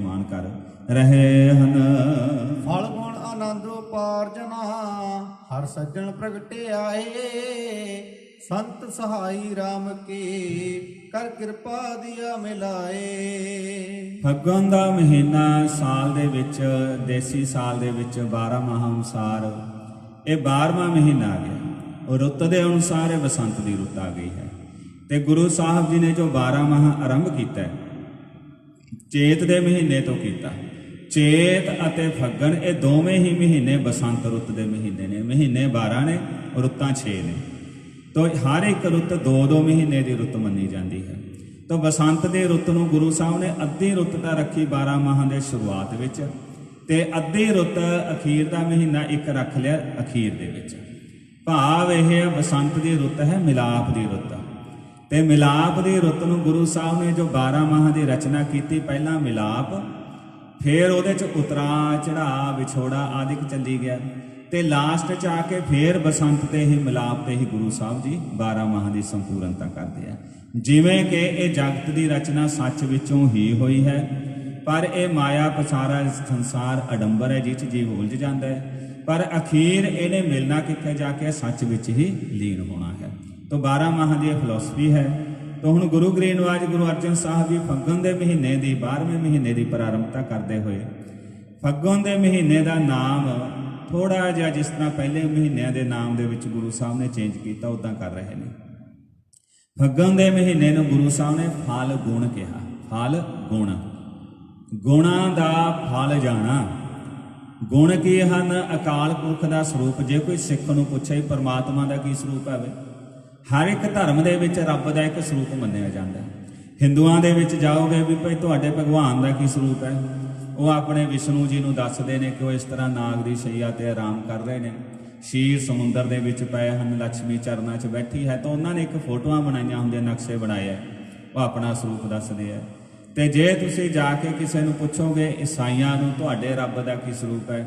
ਮਾਨ ਕਰ ਰਹੇ ਹਨ। ਫਲ ਗੁਣ ਆਨੰਦ ਉਪਾਰਜਨਾ ਹਰ ਸੱਜਣ ਪ੍ਰਗਟੇ ਆਏ। ਸੰਤ ਸਹਾਈ RAM ਕੀ ਕਰ ਕਿਰਪਾ ਦਿਆ ਮਿਲਾਏ। ਫੱਗਣ ਦਾ ਮਹੀਨਾ ਸਾਲ ਦੇ ਵਿੱਚ ਦੇਸੀ ਸਾਲ ਦੇ ਵਿੱਚ 12 ਮਾਹ ਅਨੁਸਾਰ ਇਹ 12ਵਾਂ ਮਹੀਨਾ ਆ ਗਿਆ। ਰੁੱਤ ਦੇ ਅਨੁਸਾਰ ਇਹ ਬਸੰਤ ਦੀ ਰੁੱਤ ਆ ਗਈ ਹੈ। ਤੇ ਗੁਰੂ ਸਾਹਿਬ ਜੀ ਨੇ ਜੋ 12 ਮਾਹ ਆਰੰਭ ਕੀਤਾ ਹੈ ਚੇਤ ਦੇ ਮਹੀਨੇ ਤੋਂ ਕੀਤਾ। ਚੇਤ ਅਤੇ ਫੱਗਣ ਇਹ ਦੋਵੇਂ ਹੀ ਮਹੀਨੇ ਬਸੰਤ ਰੁੱਤ ਦੇ ਮਹੀਨੇ ਨੇ। ਮਹੀਨੇ 12 ਨੇ ਰੁੱਤਾਂ 6 ਨੇ। ਤੋ ਹਰ ਇੱਕ ਰੁੱਤ ਦੋ ਦੋ ਮਹੀਨੇ ਦੀ ਰੁੱਤ ਮੰਨੀ ਜਾਂਦੀ ਹੈ। ਤੋ ਬਸੰਤ ਦੀ ਰੁੱਤ ਨੂੰ ਗੁਰੂ ਸਾਹਿਬ ਨੇ ਅੱਧੀ ਰੁੱਤ ਤਾਂ ਰੱਖੀ 12 ਮਾਹਾਂ ਦੇ ਸ਼ੁਰੂਆਤ ਵਿੱਚ ਤੇ ਅੱਧੀ ਰੁੱਤ ਅਖੀਰ ਦਾ ਮਹੀਨਾ ਇੱਕ ਰੱਖ ਲਿਆ ਅਖੀਰ ਦੇ ਵਿੱਚ। ਭਾਵ ਇਹ ਹੈ ਬਸੰਤ ਦੀ ਰੁੱਤ ਹੈ, ਮਿਲਾਪ ਦੀ ਰੁੱਤ। ਤੇ ਮਿਲਾਪ ਦੀ ਰੁੱਤ ਨੂੰ ਗੁਰੂ ਸਾਹਿਬ ਨੇ ਜੋ 12 ਮਾਹ ਦੀ ਰਚਨਾ ਕੀਤੀ, ਪਹਿਲਾਂ ਮਿਲਾਪ, ਫਿਰ ਉਹਦੇ ਚ ਉਤਰਾ ਚੜਾ ਵਿਛੋੜਾ ਆਦਿਕ ਚੱਲੀ ਗਿਆ ਤੇ ਲਾਸਟ ਚ ਆ ਕੇ ਫਿਰ ਬਸੰਤ ਤੇ ਹੀ ਮਿਲਾਪ ਤੇ ਹੀ ਗੁਰੂ ਸਾਹਿਬ ਜੀ 12 ਮਾਹ ਦੀ ਸੰਪੂਰਨਤਾ ਕਰਦੇ ਆ। ਜਿਵੇਂ ਕਿ ਇਹ ਜਗਤ ਦੀ ਰਚਨਾ ਸੱਚ ਵਿੱਚੋਂ ਹੀ ਹੋਈ ਹੈ, ਪਰ ਇਹ ਮਾਇਆ ਪਸਾਰਾ ਸੰਸਾਰ ਅਡੰਬਰ ਹੈ ਜਿਸ 'ਚ ਜੀਵ ਉਲਝ ਜਾਂਦਾ ਹੈ। ਪਰ ਅਖੀਰ ਇਹਨੇ ਮਿਲਣਾ ਕਿੱਥੇ? ਜਾ ਕੇ ਸੱਚ ਵਿੱਚ ਹੀ ਲੀਨ ਹੋਣਾ ਹੈ। ਤੋਂ 12 ਮਾਹ ਦੀ ਫਿਲਾਸਫੀ ਹੈ, ਤੋਂ ਹੁਣ ਗੁਰੂ ਗ੍ਰੰਥ ਗੁਰੂ ਅਰਜਨ ਸਾਹਿਬ ਜੀ ਫੱਗਣ ਦੇ ਮਹੀਨੇ ਦੀ 12ਵੇਂ ਮਹੀਨੇ ਦੀ ਪ੍ਰਾਰੰਭਤਾ ਕਰਦੇ ਹੋਏ, ਫੱਗਣ ਦੇ ਮਹੀਨੇ ਦਾ ਨਾਮ ਥੋੜਾ ਜਿਹਾ ਜਿਸ ਤਰ੍ਹਾਂ ਪਹਿਲੇ ਮਹੀਨਿਆਂ ਦੇ ਨਾਮ ਦੇ ਵਿੱਚ ਗੁਰੂ ਸਾਹਿਬ ਨੇ ਚੇਂਜ ਕੀਤਾ ਉਦਾਂ ਕਰ ਰਹੇ ਨੇ। ਫੱਗਣ ਦੇ ਮਹੀਨੇ ਨੂੰ ਗੁਰੂ ਸਾਹਿਬ ਨੇ ਫਲ ਗੁਣ ਕਿਹਾ, ਫਲ ਗੁਣ। ਗੁਣਾਂ ਦਾ ਫਲ ਜਾਣਾ। ਗੁਣ ਕੀ ਹਨ? ਅਕਾਲ ਪੁਰਖ ਦਾ ਸਰੂਪ, ਜੇ ਕੋਈ ਸਿੱਖ ਨੂੰ ਪੁੱਛੇ ਪਰਮਾਤਮਾ ਦਾ ਕੀ ਸਰੂਪ ਹੈ ਵੇ? ਹਰ ਇੱਕ ਧਰਮ ਦੇ ਵਿੱਚ ਰੱਬ ਦਾ ਇੱਕ ਸਰੂਪ ਮੰਨਿਆ ਜਾਂਦਾ ਹੈ। ਹਿੰਦੂਆਂ ਦੇ ਵਿੱਚ ਜਾਓਗੇ ਵੀ ਭਾਈ ਤੁਹਾਡੇ ਭਗਵਾਨ ਦਾ ਕੀ ਸਰੂਪ ਹੈ? ਉਹ ਆਪਣੇ ਵਿਸ਼ਨੂੰ ਜੀ ਨੂੰ ਦੱਸਦੇ ਨੇ ਕਿ ਉਹ ਇਸ ਤਰ੍ਹਾਂ ਨਾਗ ਦੀ ਸ਼ਈਆ ਤੇ ਆਰਾਮ ਕਰ ਰਹੇ ਨੇ। ਸ਼ੀਰ ਸਮੁੰਦਰ ਦੇ ਵਿੱਚ ਪਏ ਹਨ ਲక్ష్ਮੀ ਚਰਨਾਂ 'ਚ ਬੈਠੀ ਹੈ ਤਾਂ ਉਹਨਾਂ ਨੇ ਇੱਕ ਫੋਟੋਆਂ ਬਣਾਈਆਂ ਹੁੰਦੀਆਂ, ਨਕਸ਼ੇ ਬਣਾਏ ਆ ਉਹ ਆਪਣਾ ਸਰੂਪ ਦੱਸਦੇ ਆ ਤੇ ਜੇ ਤੁਸੀਂ ਜਾ ਕੇ ਕਿਸੇ ਨੂੰ ਪੁੱਛੋਗੇ, ਈਸਾਈਆਂ ਨੂੰ ਤੁਹਾਡੇ ਰੱਬ ਦਾ ਕੀ ਸਰੂਪ ਹੈ?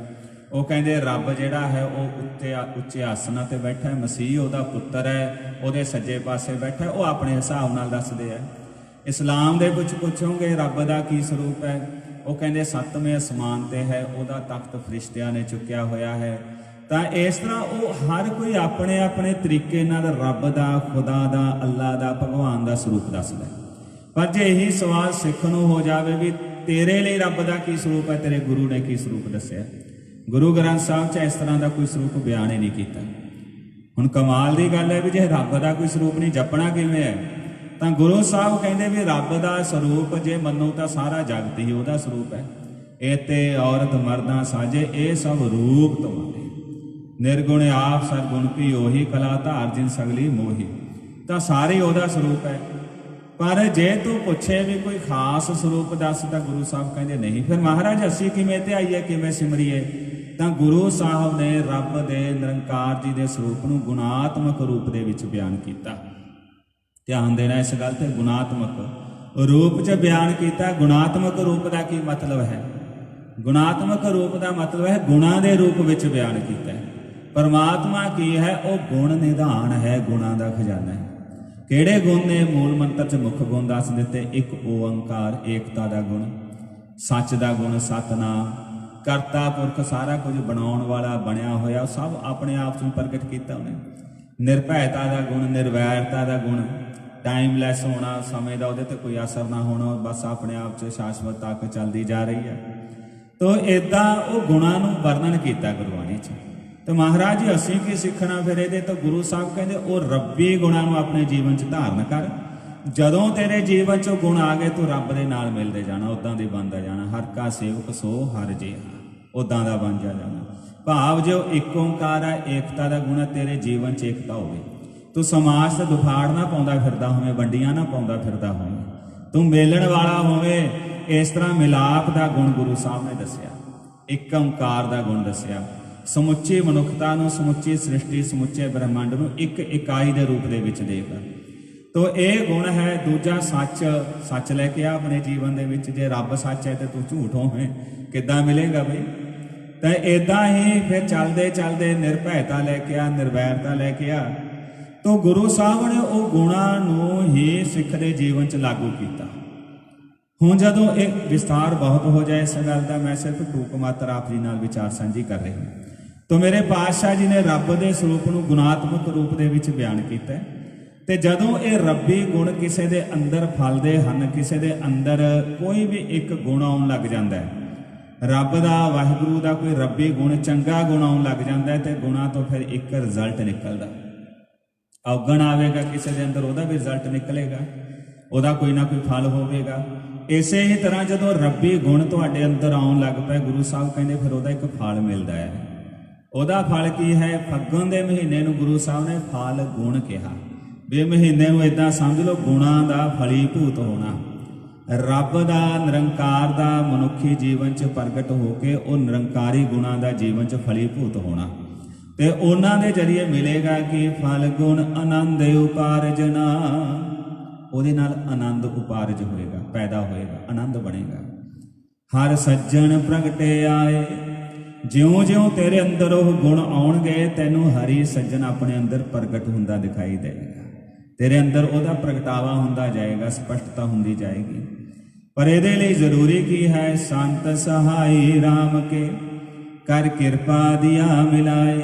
ਉਹ ਕਹਿੰਦੇ ਰੱਬ ਜਿਹੜਾ ਹੈ ਉਹ ਉੱਤੇ ਉੱਚੇ ਆਸਨਾਂ ਤੇ ਬੈਠਾ ਹੈ, ਮਸੀਹ ਉਹਦਾ ਪੁੱਤਰ ਹੈ, ਉਹਦੇ ਸੱਜੇ ਪਾਸੇ ਬੈਠਾ ਉਹ ਆਪਣੇ ਹਿਸਾਬ ਨਾਲ ਦੱਸਦੇ ਆ। ਇਸਲਾਮ ਦੇ ਵਿੱਚ ਪੁੱਛੋਗੇ, ਰੱਬ ਦਾ ਕੀ ਸਰੂਪ ਹੈ? ਉਹ ਕਹਿੰਦੇ ਸੱਤਵੇਂ ਅਸਮਾਨ ਤੇ ਹੈ, ਉਹਦਾ ਤਖਤ ਫਰਿਸ਼ਤਿਆਂ ਨੇ ਚੁੱਕਿਆ ਹੋਇਆ ਹੈ। ਤਾਂ ਇਸ ਤਰ੍ਹਾਂ ਉਹ ਹਰ ਕੋਈ ਆਪਣੇ ਆਪਣੇ ਤਰੀਕੇ ਨਾਲ ਰੱਬ ਦਾ, ਖੁਦਾ ਦਾ ਅੱਲਾ ਦਾ, ਭਗਵਾਨ ਦਾ ਸਰੂਪ ਦੱਸਦਾ ਪਰ ਜੇ ਇਹੀ ਸਵਾਲ ਸਿੱਖ ਨੂੰ ਹੋ ਜਾਵੇ ਵੀ ਤੇਰੇ ਲਈ ਰੱਬ ਦਾ ਕੀ ਸਰੂਪ ਹੈ, ਤੇਰੇ ਗੁਰੂ ਨੇ ਕੀ ਸਰੂਪ ਦੱਸਿਆ? ਗੁਰੂ ਗ੍ਰੰਥ ਸਾਹਿਬ 'ਚ ਇਸ ਤਰ੍ਹਾਂ ਦਾ ਕੋਈ ਸਰੂਪ ਬਿਆਨ ਹੀ ਨਹੀਂ ਕੀਤਾ। ਹੁਣ ਕਮਾਲ ਦੀ ਗੱਲ ਹੈ ਵੀ ਜੇ ਰੱਬ ਦਾ ਕੋਈ ਸਰੂਪ ਨਹੀਂ ਜਪਣਾ ਕਿਵੇਂ ਹੈ? ਤਾਂ ਗੁਰੂ ਸਾਹਿਬ ਕਹਿੰਦੇ ਵੀ ਰੱਬ ਦਾ ਸਰੂਪ ਜੇ ਮੰਨੋ ਤਾਂ ਸਾਰਾ ਜਗਤ ਹੀ ਉਹਦਾ ਸਰੂਪ ਹੈ। ਇਹ ਤੇ ਔਰਤ ਮਰਦਾਂ ਸਾਜੇ ਇਹ ਸਭ ਰੂਪ ਤੁਹਾਰੇ ਨਿਰਗੁਣ ਆਪ ਸਰਗੁਣ ਭੀ ਉਹੀ ਕਲਾ ਧਾਰ ਜਿਨ ਸਗਲੀ ਮੋਹੀ। ਤਾਂ ਸਾਰੇ ਉਹਦਾ ਸਰੂਪ ਹੈ। ਪਰ ਜੇ ਤੂੰ ਪੁੱਛੇ ਵੀ ਕੋਈ ਖਾਸ ਸਰੂਪ ਦੱਸ ਤਾਂ ਗੁਰੂ ਸਾਹਿਬ ਕਹਿੰਦੇ ਨਹੀਂ। ਫਿਰ ਮਹਾਰਾਜ, ਅਸੀਂ ਕਿਵੇਂ ਤੇ ਆਈਏ ਕਿਵੇਂ ਸਿਮਰੀਏ? ਤਾਂ ਗੁਰੂ ਸਾਹਿਬ ਨੇ ਰੱਬ ਦੇ ਨਿਰੰਕਾਰ ਜੀ ਦੇ ਸਰੂਪ ਨੂੰ ਗੁਣਾਤਮਕ ਰੂਪ ਦੇ ਵਿੱਚ ਬਿਆਨ ਕੀਤਾ। ਧਿਆਨ ਦੇਣਾ ਇਸ ਗੱਲ ਤੇ, ਗੁਣਾਤਮਕ ਰੂਪ 'ਚ ਬਿਆਨ ਕੀਤਾ, ਗੁਣਾਤਮਕ ਰੂਪ ਦਾ ਕੀ ਮਤਲਬ ਹੈ? ਗੁਣਾਤਮਕ ਰੂਪ ਦਾ ਮਤਲਬ ਹੈ ਗੁਣਾਂ ਦੇ ਰੂਪ ਵਿੱਚ ਬਿਆਨ ਕੀਤਾ ਹੈ। ਪਰਮਾਤਮਾ ਕੀ ਹੈ? ਉਹ ਗੁਣ ਨਿਧਾਨ ਹੈ, ਗੁਣਾਂ ਦਾ ਖਜ਼ਾਨਾ ਹੈ। ਕਿਹੜੇ ਗੁਣ ਨੇ? ਮੂਲ ਮੰਤਰ 'ਚ ਮੁੱਖ ਗੁਣ ਦੱਸ ਦਿੱਤੇ। ਇੱਕ ਓੰਕਾਰ, ਏਕਤਾ ਦਾ ਗੁਣ, ਸੱਚ ਦਾ ਗੁਣ, ਸਤਨਾਮ ਕਰਤਾ, ਪੁਰਖ ਸਾਰਾ ਕੁਝ ਬਣਾਉਣ ਵਾਲਾ ਬਣਿਆ ਹੋਇਆ, ਸਭ ਆਪਣੇ ਆਪ ਨੂੰ ਪ੍ਰਗਟ ਕੀਤਾ ਉਹਨੇ। ਨਿਰਭੈਤਾ ਦਾ ਗੁਣ, ਨਿਰਵੈਰਤਾ ਦਾ ਗੁਣ ਟਾਈਮਲੈਸ ਹੋਣਾ, ਸਮੇਂ ਦਾ ਉਹਦੇ ਤੇ ਕੋਈ ਅਸਰ ਨਾ ਹੋਣਾ, ਬਸ ਆਪਣੇ ਆਪ 'ਚ ਸ਼ਾਸ਼ਵਤ ਤੱਕ ਚੱਲਦੀ ਜਾ ਰਹੀ ਹੈ। ਤੋ ਇਦਾਂ ਉਹ ਗੁਣਾਂ ਨੂੰ ਵਰਣਨ ਕੀਤਾ ਗੁਰਬਾਣੀ 'ਚ। ਤੇ ਮਹਾਰਾਜ ਜੀ, ਅਸੀਂ ਕੀ ਸਿੱਖਣਾ ਫਿਰ ਇਹਦੇ? ਤੋਂ ਗੁਰੂ ਸਾਹਿਬ ਕਹਿੰਦੇ, ਉਹ ਰੱਬੀ ਗੁਣਾਂ ਨੂੰ ਆਪਣੇ ਜੀਵਨ 'ਚ ਧਾਰਨ ਕਰ ਜਦੋਂ ਤੇਰੇ ਜੀਵਨ 'ਚ ਉਹ ਗੁਣ ਆ ਗਏ, ਤੂੰ ਰੱਬ ਦੇ ਨਾਲ ਮਿਲਦੇ ਜਾਣਾ ਉਦਾਂ ਦੇ ਬਣਦਾ ਜਾਣਾ। ਹਰ ਕਾ ਸੇਵਕ ਸੋ ਹਰ ਜੇ ਉਦਾਂ ਦਾ ਬਣ ਜਾ ਜਾਣਾ। ਭਾਵ ਜੋ ਇੱਕ ਓੰਕਾਰ ਹੈ ਏਕਤਾ ਦਾ ਗੁਣ ਹੈ ਤੇਰੇ ਜੀਵਨ 'ਚ ਏਕਤਾ ਹੋਵੇ। ਤੂੰ ਸਮਾਜ ਤੇ ਦੁਫਾੜ ਨਾ ਪਾਉਂਦਾ ਫਿਰਦਾ ਹੋਵੇਂ, ਵੰਡੀਆਂ ਨਾ ਪਾਉਂਦਾ ਫਿਰਦਾ ਹੋਵੇਂ। ਤੂੰ ਮੇਲਣ ਵਾਲਾ ਹੋਵੇਂ, ਇਸ ਤਰ੍ਹਾਂ ਮਿਲਾਪ ਦਾ ਗੁਣ ਗੁਰੂ ਸਾਹਿਬ ਨੇ ਦੱਸਿਆ। ਇੱਕ ਓੰਕਾਰ ਦਾ ਗੁਣ ਦੱਸਿਆ। ਸਮੁੱਚੀ ਮਨੁੱਖਤਾ ਨੂੰ ਸਮੁੱਚੀ ਸ੍ਰਿਸ਼ਟੀ, ਸਮੁੱਚੇ ਬ੍ਰਹਿਮੰਡ ਨੂੰ ਇੱਕ ਇਕਾਈ ਦੇ ਰੂਪ ਦੇ ਵਿੱਚ ਦੇਖ। ਤੋ ਇਹ ਗੁਣ ਹੈ ਦੂਜਾ ਸੱਚ। ਸੱਚ ਲੈ ਕੇ ਆ ਆਪਣੇ ਜੀਵਨ ਦੇ ਵਿੱਚ, ਜੇ ਰੱਬ ਸੱਚ ਹੈ ਤੇ ਤੂੰ ਝੂਠ ਹੋਵੇਂ। ਕਿੱਦਾਂ ਮਿਲੇਗਾ ਬਈ? ਤਾਂ ਇਦਾਂ ਹੀ ਫਿਰ ਚੱਲਦੇ ਚੱਲਦੇ ਨਿਰਭੈਤਾ ਲੈ ਕੇ ਆ, ਨਿਰਵੈਰਤਾ ਲੈ ਕੇ ਆ। ਤੋ ਗੁਰੂ ਸਾਹਿਬ ਨੇ ਉਹ ਗੁਣਾਂ ਨੂੰ ਹੀ ਸਿੱਖ ਦੇ ਜੀਵਨ 'ਚ ਲਾਗੂ ਕੀਤਾ। ਹੁਣ ਜਦੋਂ ਇਹ ਵਿਸਤਾਰ ਬਹੁਤ ਹੋ ਜਾਏ ਇਸ ਗੱਲ ਦਾ, ਮੈਂ ਸਿਰਫ ਟੂਕ ਮਾਤਰ ਆਪ ਜੀ ਨਾਲ ਵਿਚਾਰ ਸਾਂਝੀ ਕਰ ਰਹੀ ਹਾਂ। ਤਾਂ ਮੇਰੇ ਪਾਤਸ਼ਾਹ ਜੀ ਨੇ ਰੱਬ ਦੇ ਸਰੂਪ ਨੂੰ ਗੁਣਾਤਮਕ ਰੂਪ ਦੇ ਵਿੱਚ ਬਿਆਨ ਕੀਤਾ ਹੈ। ਤੇ ਜਦੋਂ ਇਹ ਰੱਬੀ ਗੁਣ ਕਿਸੇ ਦੇ ਅੰਦਰ ਫਲਦੇ ਹਨ, ਕਿਸੇ ਦੇ ਅੰਦਰ ਕੋਈ ਵੀ ਇੱਕ ਗੁਣ ਆਉਣ ਲੱਗ ਜਾਂਦਾ ਹੈ। ਰੱਬ ਦਾ, ਵਾਹਿਗੁਰੂ ਦਾ ਕੋਈ ਰੱਬੀ ਗੁਣ ਚੰਗਾ ਗੁਣ ਆਉਣ ਲੱਗ ਜਾਂਦਾ ਹੈ ਤੇ ਗੁਣਾ ਤੋਂ ਫਿਰ ਇੱਕ ਰਿਜ਼ਲਟ ਨਿਕਲਦਾ ਔਗਣ ਆਵੇਗਾ ਕਿਸੇ ਦੇ ਅੰਦਰ, ਉਹਦਾ ਵੀ ਰਿਜ਼ਲਟ ਨਿਕਲੇਗਾ। ਉਹਦਾ ਕੋਈ ਨਾ ਕੋਈ ਫਲ ਹੋਵੇਗਾ। ਇਸੇ ਹੀ ਤਰ੍ਹਾਂ ਜਦੋਂ ਰੱਬੀ ਗੁਣ ਤੁਹਾਡੇ ਅੰਦਰ ਆਉਣ ਲੱਗ ਪਏ, ਗੁਰੂ ਸਾਹਿਬ ਕਹਿੰਦੇ ਫਿਰ ਉਹਦਾ ਇੱਕ ਫਲ ਮਿਲਦਾ ਹੈ। ਉਹਦਾ ਫਲ ਕੀ ਹੈ? ਫੱਗਣ ਦੇ ਮਹੀਨੇ ਨੂੰ ਗੁਰੂ ਸਾਹਿਬ ਨੇ ਫਲ ਗੁਣ ਕਿਹਾ। ਵੀ ਮਹੀਨੇ ਨੂੰ ਇਦਾਂ ਸਮਝ ਲਓ, ਗੁਣਾਂ ਦਾ ਫਲੀਭੂਤ ਹੋਣਾ। ਰੱਬ ਦਾ ਨਿਰੰਕਾਰ ਦਾ ਮਨੁੱਖੀ ਜੀਵਨ 'ਚ ਪ੍ਰਗਟ ਹੋ ਕੇ ਉਹ ਨਿਰੰਕਾਰੀ ਗੁਣਾਂ ਦਾ ਜੀਵਨ 'ਚ ਫਲੀਭੂਤ ਹੋਣਾ। ਤੇ ਉਹਨਾਂ ਦੇ ਜਰੀਏ ਮਿਲੇਗਾ ਕਿ ਫਲ ਗੁਣ ਆਨੰਦ ਉਪਾਰਜਨਾ ਉਹਦੇ ਨਾਲ ਆਨੰਦ ਉਪਾਰਜ ਹੋਏਗਾ, ਪੈਦਾ ਹੋਏਗਾ, ਆਨੰਦ ਬਣੇਗਾ। ਹਰ ਸੱਜਣ ਪ੍ਰਗਟੇ ਆਏ, ਜਿਉਂ-ਜਿਉਂ ਤੇਰੇ ਅੰਦਰ ਉਹ ਗੁਣ ਆਉਣਗੇ, ਤੈਨੂੰ ਹਰੀ ਸੱਜਣ ਆਪਣੇ ਅੰਦਰ ਪ੍ਰਗਟ ਹੁੰਦਾ ਦਿਖਾਈ ਦੇਵੇਗਾ। ਤੇਰੇ ਅੰਦਰ ਉਹਦਾ ਪ੍ਰਗਟਾਵਾ ਹੁੰਦਾ ਜਾਏਗਾ, ਸਪਸ਼ਟਤਾ ਹੁੰਦੀ ਜਾਏਗੀ। ਪਰ ਇਹਦੇ ਲਈ ਜ਼ਰੂਰੀ ਕੀ ਹੈ? ਸੰਤ ਸਹਾਈ RAM ਕੇ ਕਰ ਕਿਰਪਾ ਦਿਆ ਮਿਲਾਏ।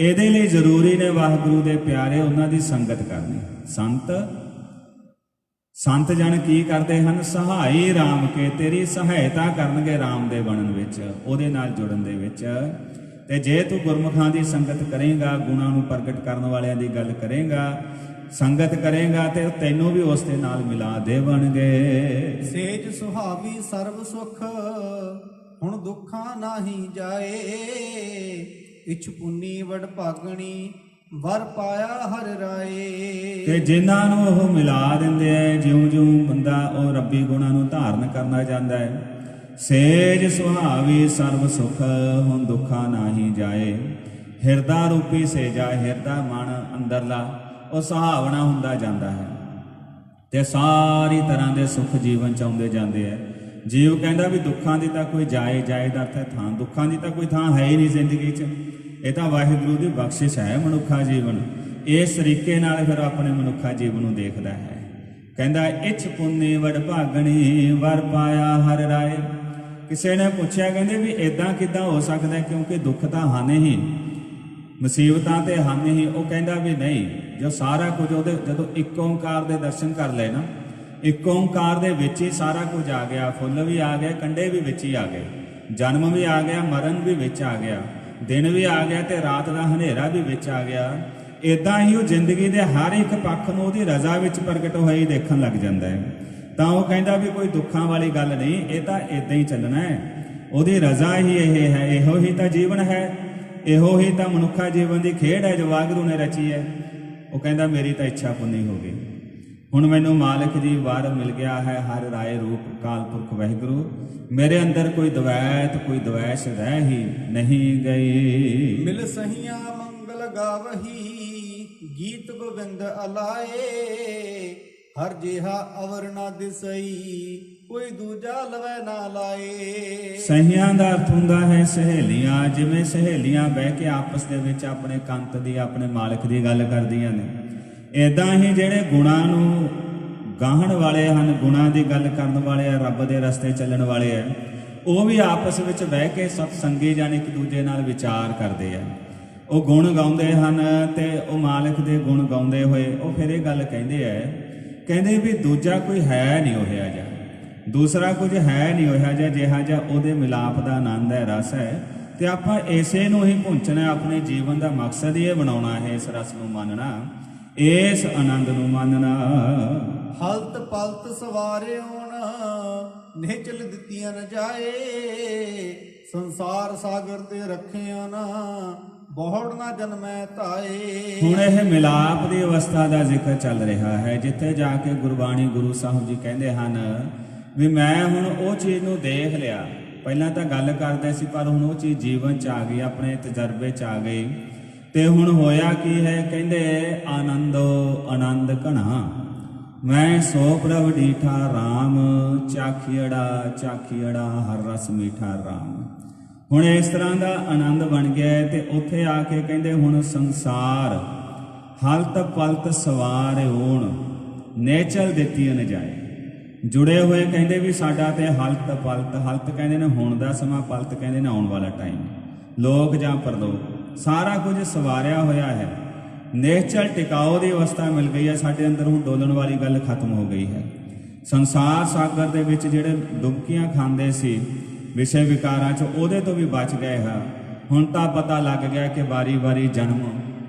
ਇਹਦੇ ਲਈ ਜ਼ਰੂਰੀ ਨੇ ਵਾਹਿਗੁਰੂ ਦੇ ਪਿਆਰੇ ਉਹਨਾਂ ਦੀ ਸੰਗਤ ਕਰਨੀ। ਸੰਤ ਸੰਤ ਜਣ ਕੀ ਕਰਦੇ ਹਨ? ਸਹਾਈ RAM ਕੇ, ਤੇਰੀ ਸਹਾਇਤਾ ਕਰਨਗੇ RAM ਦੇ ਬਣਨ ਵਿੱਚ, ਉਹਦੇ ਨਾਲ ਜੁੜਨ ਦੇ ਵਿੱਚ। ਤੇ ਜੇ ਤੂੰ ਗੁਰਮੁਖਾਂ ਦੀ ਸੰਗਤ ਕਰੇਗਾ, ਗੁਣਾਂ ਨੂੰ ਪ੍ਰਗਟ ਕਰਨ ਵਾਲਿਆਂ ਦੀ ਗੱਲ ਕਰੇਗਾ ਸੰਗਤ ਕਰੇਗਾ ਤੇ ਤੈਨੂੰ ਵੀ ਉਸ ਦੇ ਨਾਲ ਮਿਲਾ ਦੇਵਣਗੇ ਸੇਜ ਸੁਹਾਵੀ ਸਰਬ ਸੁਖ ਹੁਣ ਦੁੱਖਾਂ ਨਾਹੀ ਜਾਏ। ਇਛ ਪੁੰਨੀ ਵਡ ਭਾਗਣੀ ਵਰ ਪਾਇਆ ਹਰ ਰਾਏ। ਤੇ ਜਿਨ੍ਹਾਂ ਨੂੰ ਉਹ ਮਿਲਾ ਦਿੰਦੇ ਐ ਜਿਉਂ-ਜਿਉਂ ਬੰਦਾ ਉਹ ਰੱਬੀ ਗੁਣਾਂ ਨੂੰ ਧਾਰਨ ਕਰਨਾ ਜਾਂਦਾ ਹੈ ਸੇਜ ਸੁਹਾਵੀ ਸਰਬ ਸੁਖ ਹੁਣ ਦੁੱਖਾਂ ਨਾਹੀ ਜਾਏ। ਹਿਰਦਾ ਰੂਪੀ ਸੇਜਾ ਹਿਰਦਾ ਮਨ ਅੰਦਰਲਾ। ਉਹ ਸੁਹਾਵਣਾ ਹੁੰਦਾ ਜਾਂਦਾ ਹੈ ਤੇ ਸਾਰੀ ਤਰ੍ਹਾਂ ਦੇ ਸੁਖ ਜੀਵਨ ਚ ਆਉਂਦੇ ਜਾਂਦੇ ਐ ਜੀਵ ਕਹਿੰਦਾ ਵੀ ਦੁੱਖਾਂ ਦੀ ਤਾਂ ਕੋਈ ਜਾਏ ਜਾਏ ਅਰਥ ਹੈ ਥਾਂ, ਦੁੱਖਾਂ ਦੀ ਤਾਂ ਕੋਈ ਥਾਂ ਹੈ ਹੀ ਨਹੀਂ ਜ਼ਿੰਦਗੀ 'ਚ। ਇਹ ਤਾਂ ਵਾਹਿਗੁਰੂ ਦੀ ਬਖਸ਼ਿਸ਼ ਹੈ ਮਨੁੱਖਾ ਜੀਵਨ। ਇਸ ਤਰੀਕੇ ਨਾਲ ਫਿਰ ਆਪਣੇ ਮਨੁੱਖਾ ਜੀਵਨ ਨੂੰ ਦੇਖਦਾ ਹੈ। ਕਹਿੰਦਾ, ਇਛ ਪੁੰਨੀ ਵਡ ਭਾਗਣੀ, ਵਰ ਪਾਇਆ ਹਰ ਰਾਏ। ਕਿਸੇ ਨੇ ਪੁੱਛਿਆ, ਕਹਿੰਦੇ ਵੀ ਇਦਾਂ ਕਿਦਾਂ ਹੋ ਸਕਦਾ ਕਿਉਂਕਿ ਦੁੱਖ ਤਾਂ ਹਨ ਹੀ। ਮੁਸੀਬਤਾਂ ਤੇ ਹਨ ਹੀ। ਉਹ ਕਹਿੰਦਾ ਵੀ ਨਹੀਂ ਜੋ ਸਾਰਾ ਕੁਝ ਉਹਦੇ, ਜਦੋਂ ਇੱਕ ਓੰਕਾਰ ਦੇ ਦਰਸ਼ਨ ਕਰ ਲਏ ਨਾ, ਇੱਕ ਓੰਕਾਰ ਦੇ ਵਿੱਚ ਹੀ ਸਾਰਾ ਕੁਝ ਆ ਗਿਆ, ਫੁੱਲ ਵੀ ਆ ਗਿਆ ਕੰਡੇ ਵੀ ਵਿੱਚ ਹੀ ਆ ਗਏ, ਜਨਮ ਵੀ ਆ ਗਿਆ, ਮਰਨ ਵੀ ਵਿੱਚ ਆ ਗਿਆ, ਦਿਨ ਵੀ ਆ ਗਿਆ ਤੇ ਰਾਤ ਦਾ ਹਨੇਰਾ ਵੀ ਵਿੱਚ ਆ ਗਿਆ। ਇਦਾਂ ਹੀ ਉਹ ਜ਼ਿੰਦਗੀ ਦੇ ਹਰ ਇੱਕ ਪੱਖ ਨੂੰ ਉਹਦੀ ਰਜ਼ਾ ਵਿੱਚ ਪ੍ਰਗਟ ਹੋਈ ਦੇਖਣ ਲੱਗ ਜਾਂਦਾ ਹੈ। ਤਾਂ ਉਹ ਕਹਿੰਦਾ ਵੀ ਕੋਈ ਦੁੱਖਾਂ ਵਾਲੀ ਗੱਲ ਨਹੀਂ, ਇਹ ਤਾਂ ਇਦਾਂ ਹੀ ਚੱਲਣਾ ਹੈ। ਉਹਦੀ ਰਜ਼ਾ ਹੀ ਇਹ ਹੈ, ਇਹੋ ਹੀ ਤਾਂ ਜੀਵਨ ਹੈ, ਇਹੋ ਹੀ ਤਾਂ ਮਨੁੱਖਾ ਜੀਵਨ ਦੀ ਖੇਡ ਹੈ ਜੋ ਵਾਹਿਗੁਰੂ ਨੇ ਰਚੀ ਹੈ। ਉਹ ਕਹਿੰਦਾ, ਮੇਰੀ ਤਾਂ ਇੱਛਾ ਪੂਰੀ ਹੋ ਗਈ। ਹੁਣ ਮੈਨੂੰ ਮਾਲਕ ਜੀ ਵਾਰ ਮਿਲ ਗਿਆ ਹੈ, ਹਰ ਰਾਏ ਰੂਪ ਕਾਲ ਪੁਰਖ ਵਾਹਿਗੁਰੂ। ਮੇਰੇ ਅੰਦਰ ਕੋਈ ਦਵੈਤ, ਕੋਈ ਦਵੈਸ਼ ਰਹਿ ਹੀ ਨਹੀਂ ਗਈ। ਮਿਲ ਸਹੀਆਂ ਮੰਗਲ ਗਾਵਹੀ, ਗੀਤ ਗੋਬਿੰਦ ਅਲਾਏ। ਹਰ ਜਿਹਾ ਅਵਰ ਨਾ ਦਿਸਈ ਕੋਈ ਦੂਜਾ ਲਵੈ ਨਾ ਲਾਏ। ਸਹੀਆਂ ਦਾ ਅਰਥ ਹੁੰਦਾ ਹੈ ਸਹੇਲੀਆਂ, ਜਿਵੇਂ ਸਹੇਲੀਆਂ ਬਹਿ ਕੇ ਆਪਸ ਦੇ ਵਿੱਚ ਆਪਣੇ ਕੰਤ ਦੀ, ਆਪਣੇ ਮਾਲਕ ਦੀ ਗੱਲ ਕਰਦੀਆਂ ਨੇ। ਇਦਾਂ ਹੀ ਜਿਹੜੇ ਗੁਣਾਂ ਨੂੰ ਗਾਹਣ ਵਾਲੇ ਹਨ, ਗੁਣਾਂ ਦੀ ਗੱਲ ਕਰਨ ਵਾਲੇ ਆ, ਰੱਬ ਦੇ ਰਸਤੇ ਚੱਲਣ ਵਾਲੇ ਆ, ਉਹ ਵੀ ਆਪਸ ਵਿੱਚ ਬਹਿ ਕੇ ਸਤ ਸੰਗੀ ਜਾਨ ਇੱਕ ਦੂਜੇ ਨਾਲ ਵਿਚਾਰ ਕਰਦੇ ਆ। ਉਹ ਗੁਣ ਗਾਉਂਦੇ ਹਨ ਤੇ ਉਹ ਮਾਲਕ ਦੇ ਗੁਣ ਗਾਉਂਦੇ ਹੋਏ ਉਹ ਫਿਰ ਇਹ ਗੱਲ ਕਹਿੰਦੇ ਆ, ਕਹਿੰਦੇ ਵੀ ਦੂਜਾ ਕੋਈ ਹੈ ਨਹੀਂ ਹੋਇਆ ਜਾ ਦੂਸਰਾ ਕੁਝ ਹੈ ਨਹੀਂ ਹੋਇਆ ਜਿਹਾ ਜਿਹਾ ਜਿਹਾ ਉਹਦੇ ਮਿਲਾਪ ਦਾ ਆਨੰਦ ਹੈ ਰਸ ਹੈ। ਤੇ ਆਪਾਂ ਇਸੇ ਨੂੰ ਹੀ ਪੁੰਚਣਾ ਹੈ, ਆਪਣੇ ਜੀਵਨ ਦਾ ਮਕਸਦ ਇਹ ਬਣਾਉਣਾ ਹੈ ਇਸ ਰਸ ਨੂੰ ਮੰਨਣਾ ਇਸ ਆਨੰਦ ਨੂੰ ਮੰਨਣਾ। ਹਲਤ ਪਲਤ ਸਵਾਰੇ ਹੋਣ ਨਿਚਲ ਦਿੱਤੀਆਂ ਨ ਜਾਏ ਸੰਸਾਰ ਸਾਗਰ ਤੇ ਰੱਖਿਆ ਨਾ ਬਹੁੜ ਨਾ ਜਨਮੈ ਧਾਏ। ਹੁਣ ਇਹ ਮਿਲਾਪ ਦੀ ਅਵਸਥਾ ਦਾ ਜ਼ਿਕਰ ਚੱਲ ਰਿਹਾ ਹੈ ਜਿੱਥੇ ਜਾ ਕੇ ਗੁਰਬਾਣੀ ਗੁਰੂ ਸਾਹਿਬ ਜੀ ਕਹਿੰਦੇ ਹਨ ਵੀ ਮੈਂ ਹੁਣ ਉਹ ਚੀਜ਼ ਨੂੰ ਦੇਖ ਲਿਆ। ਪਹਿਲਾਂ ਤਾਂ ਗੱਲ ਕਰਦੇ ਸੀ, ਪਰ ਹੁਣ ਉਹ ਚੀਜ਼ ਜੀਵਨ ਚ ਆ ਗਈ, ਆਪਣੇ ਤਜਰਬੇ ਚ ਆ ਗਈ। ਤੇ ਹੁਣ ਹੋਇਆ ਕੀ ਹੈ, ਕਹਿੰਦੇ ਆਨੰਦੋ ਆਨੰਦ ਘਣਾ। ਮੈਂ ਸੋ ਪ੍ਰਭ ਡੀਠਾ RAM ਚਾਖੀੜਾ ਚਾਖੀੜਾ ਹਰ ਰਸ ਮੀਠਾ RAM ਹੁਣ ਇਸ ਤਰ੍ਹਾਂ ਦਾ ਆਨੰਦ ਬਣ ਗਿਆ ਹੈ ਤੇ ਉੱਥੇ ਆ ਕੇ ਕਹਿੰਦੇ ਹੁਣ ਸੰਸਾਰ ਹਲਤ ਪਲਤ ਸਵਾਰ ਹੋਣ ਨੇਚਲ ਦਿੱਤੀ ਨ ਜਾਏ। ਜੁੜੇ ਹੋਏ ਕਹਿੰਦੇ ਵੀ ਸਾਡਾ ਤੇ ਹਲਤ ਪਲਤ, ਹਲਤ ਕਹਿੰਦੇ ਨੇ, ਹੁਣ ਦਾ ਸਮਾਂ ਪਲਤ ਕਹਿੰਦੇ ਨੇ, ਆਉਣ ਵਾਲਾ ਟਾਈਮ ਲੋਕ ਜਾਂ ਪਰਲੋਕ, ਸਾਰਾ ਕੁਝ ਸਵਾਰਿਆ ਹੋਇਆ ਹੈ। ਨਿਸ਼ਚਲ ਟਿਕਾਓ ਦੀ ਅਵਸਥਾ ਮਿਲ ਗਈ ਹੈ, ਸਾਡੇ ਅੰਦਰ ਹੁਣ ਡੋਲਣ ਵਾਲੀ ਗੱਲ ਖਤਮ ਹੋ ਗਈ ਹੈ। ਸੰਸਾਰ ਸਾਗਰ ਦੇ ਵਿੱਚ ਜਿਹੜੇ ਡੁਬਕੀਆਂ ਖਾਂਦੇ ਸੀ, ਵਿਸ਼ੇ ਵਿਕਾਰਾਂ 'ਚ, ਉਹਦੇ ਤੋਂ ਵੀ ਬਚ ਗਏ ਹਾਂ। ਹੁਣ ਤਾਂ ਪਤਾ ਲੱਗ ਗਿਆ ਕਿ ਵਾਰੀ-ਵਾਰੀ ਜਨਮ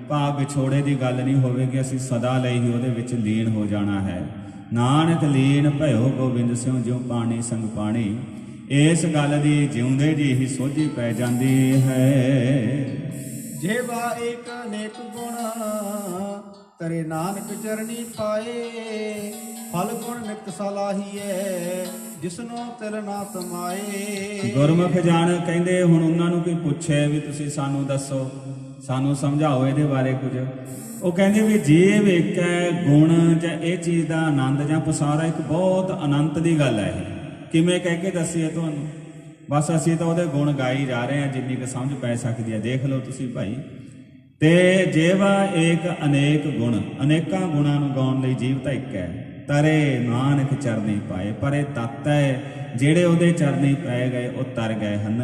ਭਾਵ ਵਿਛੋੜੇ ਦੀ ਗੱਲ ਨਹੀਂ ਹੋਵੇਗੀ, ਅਸੀਂ ਸਦਾ ਲਈ ਹੀ ਉਹਦੇ ਵਿੱਚ ਲੀਨ ਹੋ ਜਾਣਾ ਹੈ। ਨਾਨਕ ਲੀਨ ਭਇਓ ਗੋਬਿੰਦ ਸਿਉ ਜਿਉ ਪਾਣੀ ਸੰਗ ਪਾਣੀ। ਇਸ ਗੱਲ ਦੀ ਜਿਉਂਦੇ ਜੀ ਹੀ ਸੋਝੀ ਪੈ ਜਾਂਦੀ ਹੈ। ਜੇਵਾ ਏਕ ਅਨੇਕ ਗੁਣ ਤਰੇ ਨਾਨਕ ਚਰਣੀ ਪਾਏ ਫਲ ਗੁਣ ਨਿਤ ਸਲਾਹੀਐ ਜਿਸਨੋ ਤਿਲ ਨਾ ਤਮਾਏ। ਗੁਰਮੁਖ ਜਾਣ ਕਹਿੰਦੇ ਹੁਣ ਉਹਨਾਂ ਨੂੰ ਕੋਈ ਪੁੱਛੇ ਵੀ ਤੁਸੀਂ ਸਾਨੂੰ ਦੱਸੋ ਸਾਨੂੰ ਸਮਝਾਓ ਇਹਦੇ ਬਾਰੇ ਕੁਝ। ਉਹ ਕਹਿੰਦੇ ਵੀ ਜੀਵ ਇੱਕ ਹੈ ਗੁਣ ਜਾਂ ਇਹ ਚੀਜ਼ ਦਾ ਆਨੰਦ ਜਾਂ ਪਸਾਰਾ, ਇੱਕ ਬਹੁਤ ਅਨੰਤ ਦੀ ਗੱਲ ਹੈ ਇਹ। ਕਿਵੇਂ ਕਹਿ ਕੇ ਦੱਸੀਏ ਤੁਹਾਨੂੰ? ਬਸ ਅਸੀਂ ਤਾਂ ਉਹਦੇ ਗੁਣ ਗਾਈ ਜਾ ਰਹੇ ਹਾਂ, ਜਿੰਨੀ ਕੁ ਸਮਝ ਪੈ ਸਕਦੀ ਹੈ। ਦੇਖ ਲਓ ਤੁਸੀਂ ਭਾਈ। ਤੇ ਜੇਵਾ ਏਕ ਅਨੇਕ ਗੁਣ, ਅਨੇਕਾਂ ਗੁਣਾਂ ਨੂੰ ਗਾਉਣ ਲਈ ਜੀਵ ਤਾਂ ਇੱਕ ਹੈ। ਤਰੇ ਨਾਨਕ ਚਰਨੀ ਪਾਏ, ਪਰ ਇਹ ਤੱਤ ਹੈ ਜਿਹੜੇ ਉਹਦੇ ਚਰਨੀ ਪੈ ਗਏ, ਉਹ ਤਰ ਗਏ ਹਨ।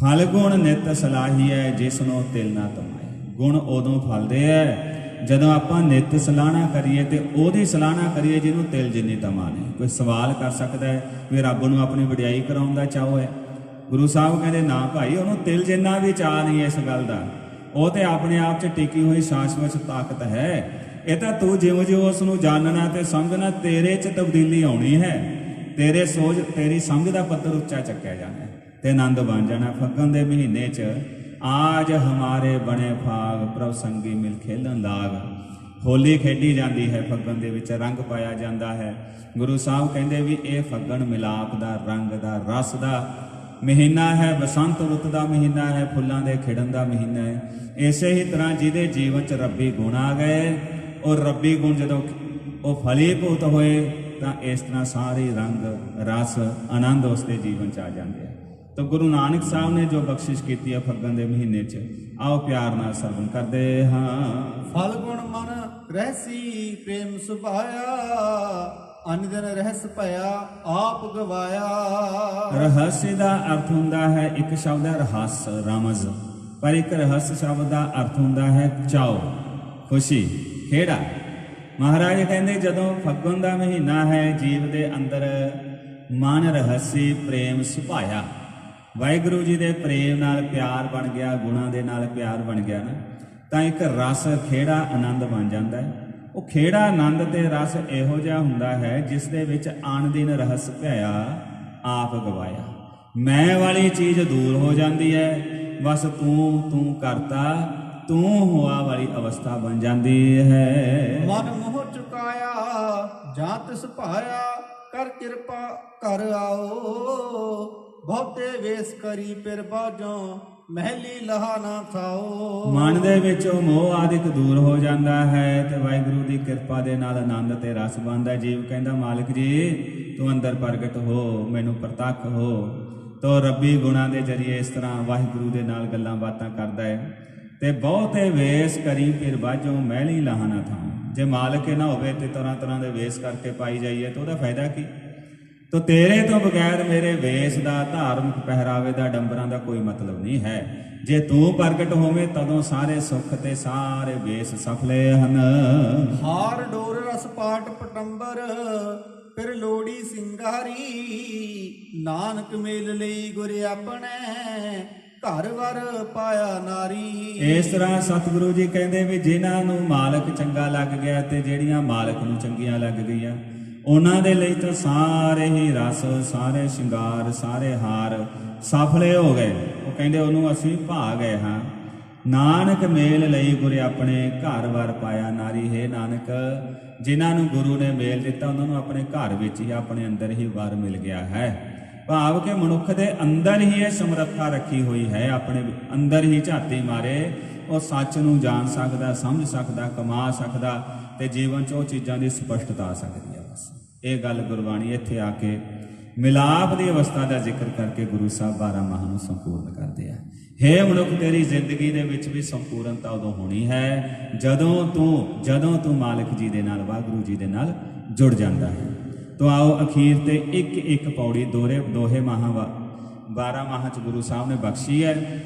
ਫਲ ਗੁਣ ਨਿਤ ਹੈ ਜਿਸ ਨੂੰ ਤਿਲ ਨਾ ਤਮਾਏ। ਗੁਣ ਉਦੋਂ ਫਲਦੇ ਐ, ਜਦੋਂ ਆਪਾਂ ਨਿਤ ਸਲਾਹਣਾ ਕਰੀਏ ਤੇ ਉਹਦੀ ਸਲਾਹਣਾ ਕਰੀਏ ਜਿਹਨੂੰ ਤਿਲ ਜਿੰਨੀ ਤਮਾ ਨੇ। ਕੋਈ ਸਵਾਲ ਕਰ ਸਕਦਾ ਹੈ ਵੀ ਰੱਬ ਨੂੰ ਆਪਣੀ ਵਡਿਆਈ ਕਰਾਉਣ ਦਾ ਚਾਹੋ ਹੈ ਗੁਰੂ ਸਾਹਿਬ ਕਹਿੰਦੇ, ਨਾ ਭਾਈ, ਉਹਨੂੰ ਤਿਲ ਜਿੰਨਾ ਵੀ ਚਾਹ ਨਹੀਂ ਇਸ ਗੱਲ ਦਾ। ਉਹ ਤੇ ਆਪਣੇ ਆਪ 'ਚ ਟਿਕੀ ਹੋਈ ਸ਼ਾਸ਼ਵਤ ਤਾਕਤ ਹੈ। ਇਹ ਤਾਂ ਤੂੰ ਜਿਉਂ ਜਿਉਂ ਉਸ ਨੂੰ ਜਾਣਨਾ ਤੇ ਸਮਝਣਾ ਤੇਰੇ 'ਚ ਤਬਦੀਲੀ ਆਉਣੀ ਹੈ। ਤੇਰੇ ਸੋਚ ਤੇਰੀ ਸਮਝ ਦਾ ਪੱਧਰ ਉੱਚਾ ਚੱਕਿਆ ਜਾਣਾ ਤੇ ਆਨੰਦ ਬਣ ਜਾਣਾ ਫੱਗਣ ਦੇ ਮਹੀਨੇ 'ਚ। ਆਜ ਹਮਾਰੇ ਬਣੇ ਫਾਗ ਪ੍ਰਭ ਸੰਗੀ ਮਿਲ ਖੇਲਣ ਲਾਗ। ਹੋਲੀ ਖੇਡੀ ਜਾਂਦੀ ਹੈ, ਫੱਗਣ ਦੇ ਵਿੱਚ ਰੰਗ ਪਾਇਆ ਜਾਂਦਾ ਹੈ। ਗੁਰੂ ਸਾਹਿਬ ਕਹਿੰਦੇ ਵੀ ਇਹ ਫੱਗਣ ਮਿਲਾਪ ਦਾ, ਰੰਗ ਦਾ, ਰਸ ਦਾ ਮਹੀਨਾ ਹੈ, ਬਸੰਤ ਰੁੱਤ ਦਾ ਮਹੀਨਾ ਹੈ, ਫੁੱਲਾਂ ਦੇ ਖਿੜਨ ਦਾ ਮਹੀਨਾ ਹੈ। ਇਸੇ ਹੀ ਤਰ੍ਹਾਂ ਜਿਹਦੇ ਜੀਵਨ 'ਚ ਰੱਬੀ ਗੁਣ ਆ ਗਏ, ਔਰ ਰੱਬੀ ਗੁਣ ਜਦੋਂ ਉਹ ਫਲੀਭੂਤ ਹੋਏ, ਤਾਂ ਇਸ ਤਰ੍ਹਾਂ ਸਾਰੇ ਰੰਗ, ਰਸ, ਆਨੰਦ ਉਸ ਦੇ ਜੀਵਨ 'ਚ ਆ ਜਾਂਦੇ ਆ। ਤਾਂ ਗੁਰੂ ਨਾਨਕ ਸਾਹਿਬ ਨੇ ਜੋ ਬਖਸ਼ਿਸ਼ ਕੀਤੀ ਹੈ ਫੱਗਣ ਦੇ ਮਹੀਨੇ 'ਚ ਆਓ ਪਿਆਰ ਨਾਲ ਸਰਵਣ ਕਰਦੇ ਹਾਂ। ਫਲ ਗੁਣ ਮਨ ਰਹਿਸੀ ਪ੍ਰੇਮ ਸੁਭਾਇਆ ਅਨ ਦਿਨ ਰਹਿਸ ਭਇਆ ਆਪ ਗਵਾਇਆ। ਰਹੱਸ ਦਾ ਅਰਥ ਹੁੰਦਾ ਹੈ ਇੱਕ ਸ਼ਬਦ ਹੈ ਰਹੱਸ ਰਮਜ਼। ਪਰ ਇੱਕ ਰਹੱਸ ਸ਼ਬਦ ਦਾ ਅਰਥ ਹੁੰਦਾ ਹੈ ਚਾਓ ਖੁਸ਼ੀ ਖੇੜਾ। ਮਹਾਰਾਜ ਕਹਿੰਦੇ ਜਦੋਂ ਫੱਗਣ ਦਾ ਮਹੀਨਾ ਹੈ ਜੀਵ ਦੇ ਅੰਦਰ ਮਨ ਰਹੱਸੀ ਪ੍ਰੇਮ ਸੁਭਾਇਆ। ਵਾਹਿਗੁਰੂ ਜੀ ਦੇ ਪ੍ਰੇਮ ਨਾਲ ਪਿਆਰ ਬਣ ਗਿਆ, ਗੁਣਾਂ ਦੇ ਨਾਲ ਪਿਆਰ ਬਣ ਗਿਆ ਨਾ, ਤਾਂ ਇੱਕ ਰਸ ਖੇੜਾ ਆਨੰਦ ਬਣ ਜਾਂਦਾ ਹੈ। ਉਹ ਖੇੜਾ ਆਨੰਦ ਤੇ ਰਸ ਇਹੋ ਜਿਹਾ ਹੁੰਦਾ ਹੈ, ਜਿਸ ਦੇ ਵਿੱਚ ਆਣ ਦਿਨ ਰਹੱਸ ਭਿਆ ਆਪ ਗਵਾਇਆ। ਮੈਂ ਵਾਲੀ ਚੀਜ਼ ਦੂਰ ਹੋ ਜਾਂਦੀ ਹੈ, ਬਸ ਤੂੰ ਤੂੰ ਕਰਤਾ, ਤੂੰ ਹੋਆ ਵਾਲੀ ਅਵਸਥਾ ਬਣ ਜਾਂਦੀ ਹੈ। ਮਨ ਮੋਹ ਚੁਕਾਇਆ ਜਾਂ ਤਿਸ ਭਾਇਆ ਕਰ ਕਿਰਪਾ, ਕਰ ਆਓ। ਬਹੁਤੇ ਵੇਸ ਕਰੀ ਫਿਰ ਬਾਜੋਂ ਮਹਿਲੀ ਲਹਾ ਨਾ ਥਾਓ ਮਨ ਦੇ ਵਿੱਚੋਂ ਮੋਹ ਆਦਿਕ ਦੂਰ ਹੋ ਜਾਂਦਾ ਹੈ ਤੇ ਵਾਹਿਗੁਰੂ ਦੀ ਕਿਰਪਾ ਦੇ ਨਾਲ ਆਨੰਦ ਤੇ ਰਸ ਬਣਦਾ ਜੀਵ ਕਹਿੰਦਾ, ਮਾਲਕ ਜੀ, ਤੂੰ ਅੰਦਰ ਪ੍ਰਗਟ ਹੋ, ਮੈਨੂੰ ਪ੍ਰਤੱਖ ਹੋ। ਤੋ ਰੱਬੀ ਗੁਣਾਂ ਦੇ ਜਰੀਏ ਇਸ ਤਰ੍ਹਾਂ ਵਾਹਿਗੁਰੂ ਦੇ ਨਾਲ ਗੱਲਾਂ ਬਾਤਾਂ ਕਰਦਾ ਹੈ। ਤੇ ਬਹੁਤੇ ਵੇਸ ਕਰੀ ਫਿਰ ਬਾਝੋਂ ਮਹਿਲੀ ਲਾਹਣਾ ਥਾਂ ਜੇ ਮਾਲਕ ਇਹ ਨਾ ਹੋਵੇ ਤੇ ਤਰ੍ਹਾਂ ਤਰ੍ਹਾਂ ਦੇ ਵੇਸ ਕਰਕੇ ਪਾਈ ਜਾਈਏ ਤਾਂ ਉਹਦਾ ਫਾਇਦਾ ਕੀ? ਤੋ ਤੇਰੇ ਤੋਂ ਬਗੈਰ ਮੇਰੇ ਵੇਸ ਦਾ ਧਾਰਮਿਕ ਪਹਿਰਾਵੇ ਦਾ ਡੰਬਰਾਂ ਦਾ ਕੋਈ ਮਤਲਬ ਨਹੀਂ ਹੈ। ਜੇ ਤੂੰ ਪ੍ਰਗਟ ਹੋਵੇਂ ਤਦੋਂ ਸਾਰੇ ਸੁੱਖ ਤੇ ਸਾਰੇ ਵੇਸ ਸਫਲੇ ਹਨ। ਹਾਰ ਡੋਰ ਰਸ ਪਾਟ ਪਟੰਬਰ ਫਿਰ ਲੋੜੀ ਸਿੰਗਾਰੀ। ਨਾਨਕ ਮੇਲ ਲਈ ਗੁਰ ਆਪਣੇ ਘਰ ਵਰ ਪਾਇਆ ਨਾਰੀ। ਇਸ ਤਰ੍ਹਾਂ ਸਤਿਗੁਰੂ ਜੀ ਕਹਿੰਦੇ ਵੀ ਜਿਨ੍ਹਾਂ ਨੂੰ ਮਾਲਕ ਚੰਗਾ ਲੱਗ ਗਿਆ ਤੇ ਜਿਹੜੀਆਂ ਮਾਲਕ ਨੂੰ ਚੰਗੀਆਂ ਲੱਗ ਗਈਆਂ ਉਹਨਾਂ ਦੇ ਲਈ ਤਾਂ ਸਾਰੇ ਹੀ ਰਸ, ਸਾਰੇ ਸ਼ਿੰਗਾਰ, ਸਾਰੇ ਹਾਰ ਸਫਲੇ ਹੋ ਗਏ। ਉਹ ਕਹਿੰਦੇ ਉਹਨੂੰ ਅਸੀਂ ਭਾ ਗਏ ਹਾਂ। ਨਾਨਕ ਮੇਲ ਲਈ ਗੁਰ ਆਪਣੇ ਘਰ ਵਰ ਪਾਇਆ। ਨਾਰੀ, ਹੈ ਨਾਨਕ, ਜਿਨ੍ਹਾਂ ਨੂੰ ਗੁਰੂ ਨੇ ਮੇਲ ਦਿੱਤਾ, ਉਹਨਾਂ ਨੂੰ ਆਪਣੇ ਘਰ ਵਿੱਚ ਹੀ, ਆਪਣੇ ਅੰਦਰ ਹੀ ਵਾਰ ਮਿਲ ਗਿਆ ਹੈ। ਭਾਵ ਕਿ ਮਨੁੱਖ ਦੇ ਅੰਦਰ ਹੀ ਇਹ ਸਮਰੱਥਾ ਰੱਖੀ ਹੋਈ ਹੈ। ਆਪਣੇ ਅੰਦਰ ਹੀ ਝਾਤੀ ਮਾਰੇ। ਉਹ ਸੱਚ ਨੂੰ ਜਾਣ ਸਕਦਾ, ਸਮਝ ਸਕਦਾ, ਕਮਾ ਸਕਦਾ ਤੇ ਜੀਵਨ 'ਚ ਉਹ ਚੀਜ਼ਾਂ ਦੀ ਸਪਸ਼ਟਤਾ ਆ ਸਕਦੀ ਹੈ। ਇਹ ਗੱਲ ਗੁਰਬਾਣੀ ਇੱਥੇ ਆ ਕੇ ਮਿਲਾਪ ਦੀ ਅਵਸਥਾ ਦਾ ਜ਼ਿਕਰ ਕਰਕੇ ਗੁਰੂ ਸਾਹਿਬ 12 ਮਾਹ ਨੂੰ ਸੰਪੂਰਨ ਕਰਦੇ ਆ। ਹੇ ਮਨੁੱਖ, ਤੇਰੀ ਜ਼ਿੰਦਗੀ ਦੇ ਵਿੱਚ ਵੀ ਸੰਪੂਰਨਤਾ ਉਦੋਂ ਹੋਣੀ ਹੈ ਜਦੋਂ ਤੂੰ ਜਦੋਂ ਤੂੰ ਮਾਲਕ ਜੀ ਦੇ ਨਾਲ, ਵਾਹਿਗੁਰੂ ਜੀ ਦੇ ਨਾਲ ਜੁੜ ਜਾਂਦਾ ਹੈ। ਤੋ ਆਓ ਅਖੀਰ ਤੇ ਇੱਕ ਇੱਕ ਪੌੜੀ ਦੋਰੇ ਦੋਹੇ ਮਾਹਾਂ ਵਾ 12 ਮਾਹਾਂ ਚ ਗੁਰੂ ਸਾਹਿਬ ਨੇ ਬਖਸ਼ੀ ਹੈ।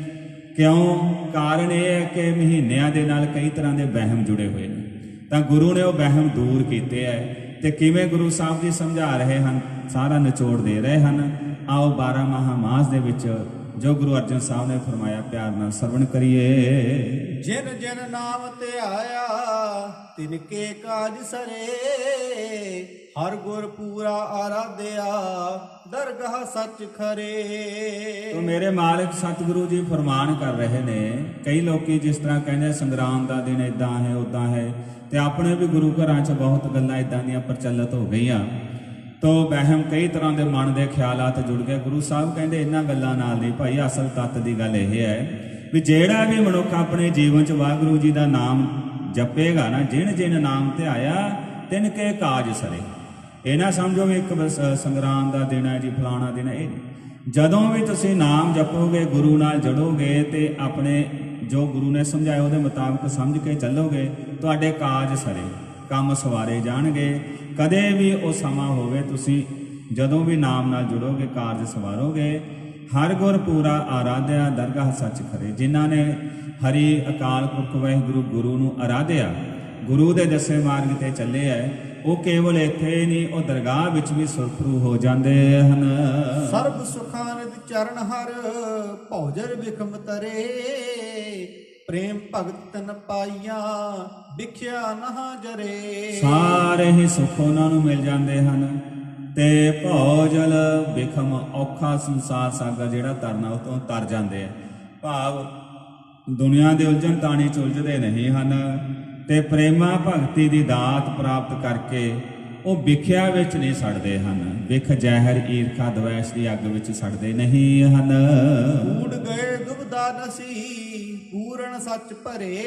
ਕਿਉਂ? ਕਾਰਨ ਇਹ ਹੈ ਕਿ ਮਹੀਨਿਆਂ ਦੇ ਨਾਲ ਕਈ ਤਰ੍ਹਾਂ ਦੇ ਵਹਿਮ ਜੁੜੇ ਹੋਏ ਨੇ। ਤਾਂ ਗੁਰੂ ਨੇ ਉਹ ਵਹਿਮ ਦੂਰ ਕੀਤੇ ਹੈ। ਤੇ ਕਿਵੇਂ ਗੁਰੂ ਸਾਹਿਬ ਜੀ ਸਮਝਾ ਰਹੇ ਹਨ ਸਾਰਾ ਨਿਚੋੜ ਦੇ ਰਹੇ ਹਨ। ਆਓ 12 ਮਾਹ ਮਾਸ ਦੇ ਵਿੱਚ ਜੋ ਗੁਰੂ ਅਰਜਨ ਸਾਹਿਬ ਨੇ ਫਰਮਾਇਆ ਪਿਆਰ ਨਾਲ ਸਰਵਣ ਕਰੀਏ। ਜਿਨ ਜਿਨ ਨਾਮ ਤੇ ਆਇਆ ਤਿਨ ਕੇ ਕਾਜ ਸਰੇ। ਹਰ ਗੁਰ ਪੂਰਾ ਆਰਾਧਿਆ ਦਰਗਾਹ ਸੱਚ ਖਰੇ। ਤੋ ਮੇਰੇ ਮਾਲਕ ਸਤਿਗੁਰੂ ਜੀ ਫਰਮਾਨ ਕਰ ਰਹੇ ਨੇ ਕਈ ਲੋਕੀ ਜਿਸ ਤਰ੍ਹਾਂ ਕਹਿੰਦੇ ਸੰਗਰਾਮ ਦਾ ਦਿਨ ਇਦਾਂ ਹੈ ਉਦਾਂ ਹੈ। ਤੇ ਆਪਣੇ ਵੀ ਗੁਰੂ ਘਰਾਂ 'ਚ ਬਹੁਤ ਗੱਲਾਂ ਇਦਾਂ ਦੀਆਂ ਪ੍ਰਚਲਿਤ ਹੋ ਗਈਆਂ। ਤੋ ਵਹਿਮ ਕਈ ਤਰ੍ਹਾਂ ਦੇ ਮਨ ਦੇ ਖਿਆਲਾਤ ਜੁੜ ਗਏ। ਗੁਰੂ ਸਾਹਿਬ ਕਹਿੰਦੇ ਇਹਨਾਂ ਗੱਲਾਂ ਨਾਲ ਨਹੀਂ ਭਾਈ, ਅਸਲ ਤੱਤ ਦੀ ਗੱਲ ਇਹ ਹੈ ਵੀ ਜਿਹੜਾ ਵੀ ਮਨੁੱਖ ਆਪਣੇ ਜੀਵਨ 'ਚ ਵਾਹਿਗੁਰੂ ਜੀ ਦਾ ਨਾਮ ਜਪੇਗਾ ਨਾ, ਜਿਣ ਜਿਣ ਨਾਮ ਤੇ ਆਇਆ, ਤਿਨ ਕੇ ਕਾਜ ਸਰੇ। ਇਹ ਨਾ ਸਮਝੋ ਵੀ ਇੱਕ ਸੰਗਰਾਮ ਦਾ ਦਿਨ ਹੈ ਜੀ, ਫਲਾਣਾ ਦਿਨ ਹੈ। ਇਹ ਜਦੋਂ ਵੀ ਤੁਸੀਂ ਨਾਮ ਜਪੋਗੇ, ਗੁਰੂ ਨਾਲ ਜੜੋਗੇ ਤੇ ਆਪਣੇ ਜੋ ਗੁਰੂ ਨੇ ਸਮਝਾਇਆ ਉਹਦੇ ਮੁਤਾਬਕ ਸਮਝ ਕੇ ਚੱਲੋਗੇ, ਤੁਹਾਡੇ ਕਾਜ ਸਰੇ, ਕੰਮ ਸਵਾਰੇ ਜਾਣਗੇ। ਕਦੇ ਵੀ ਉਹ ਸਮਾਂ ਹੋਵੇ ਤੁਸੀਂ ਜਦੋਂ ਵੀ ਨਾਮ ਨਾਲ ਜੁੜੋਗੇ, ਕਾਰਜ ਸਵਾਰੋਗੇ, ਹਰ ਗੁਰ ਪੂਰਾ ਆਰਾਧਿਆ, ਦਰਗਾਹ ਸੱਚ ਖਰੇ ਜਿਨ੍ਹਾਂ ਨੇ ਹਰੀ ਅਕਾਲ ਪੁਰਖ ਵਾਹਿਗੁਰੂ ਗੁਰੂ ਨੂੰ ਆਰਾਧਿਆ ਗੁਰੂ ਦੇ ਦੱਸੇ ਮਾਰਗ ਤੇ ਚੱਲੇ ਐ ਉਹ ਕੇਵਲ ਇੱਥੇ ਹੀ ਨਹੀਂ ਉਹ ਦਰਗਾਹ ਵਿੱਚ ਵੀ ਸੁਰਖਰੂ ਹੋ ਜਾਂਦੇ ਹਨ। ਸਰਬ ਸੁਖਾਂ ਨਿਧ ਚਰਨ ਹਰ ਭੌਜਰ ਵਿਖਮ ਤਰੇ। ਪ੍ਰੇਮ ਭਗਤ ਤਨ ਪਾਈਆਂ ਵਿਖਿਆ ਨਹਾ ਜਰੇ। ਸਾਰੇ ਹੀ ਸੁੱਖ ਉਹਨਾਂ ਨੂੰ ਮਿਲ ਜਾਂਦੇ ਹਨ। ਤੇ ਭੌਜਲ ਵਿਖਮ ਔਖਾ ਸੰਸਾਰ ਸਾਗਰ ਜਿਹੜਾ ਤਰਨਾ ਉਹ ਤੋਂ ਤਰ ਜਾਂਦੇ ਆ ਭਾਵ ਦੁਨੀਆ ਦੇ ਉਲਝਣ ਤਾਣੀ ਚ ਉਲਝਦੇ ਨਹੀਂ ਹਨ। ਤੇ ਪ੍ਰੇਮਾ ਭਗਤੀ ਦੀ ਦਾਤ ਪ੍ਰਾਪਤ ਕਰਕੇ ਉਹ ਵਿਖਿਆ ਵਿੱਚ ਨਹੀਂ ਸੜਦੇ ਹਨ। ਵਿਖ ਜ਼ਹਿਰ ਈਰਖਾ ਦਵੈਸ਼ ਦੀ ਅੱਗ ਵਿੱਚ ਸੜਦੇ ਨਹੀਂ ਹਨ। ਊੜ ਗਏ ਦੁਬਦਾ ਨਸੀ ਪੂਰਨ ਸੱਚ ਭਰੇ।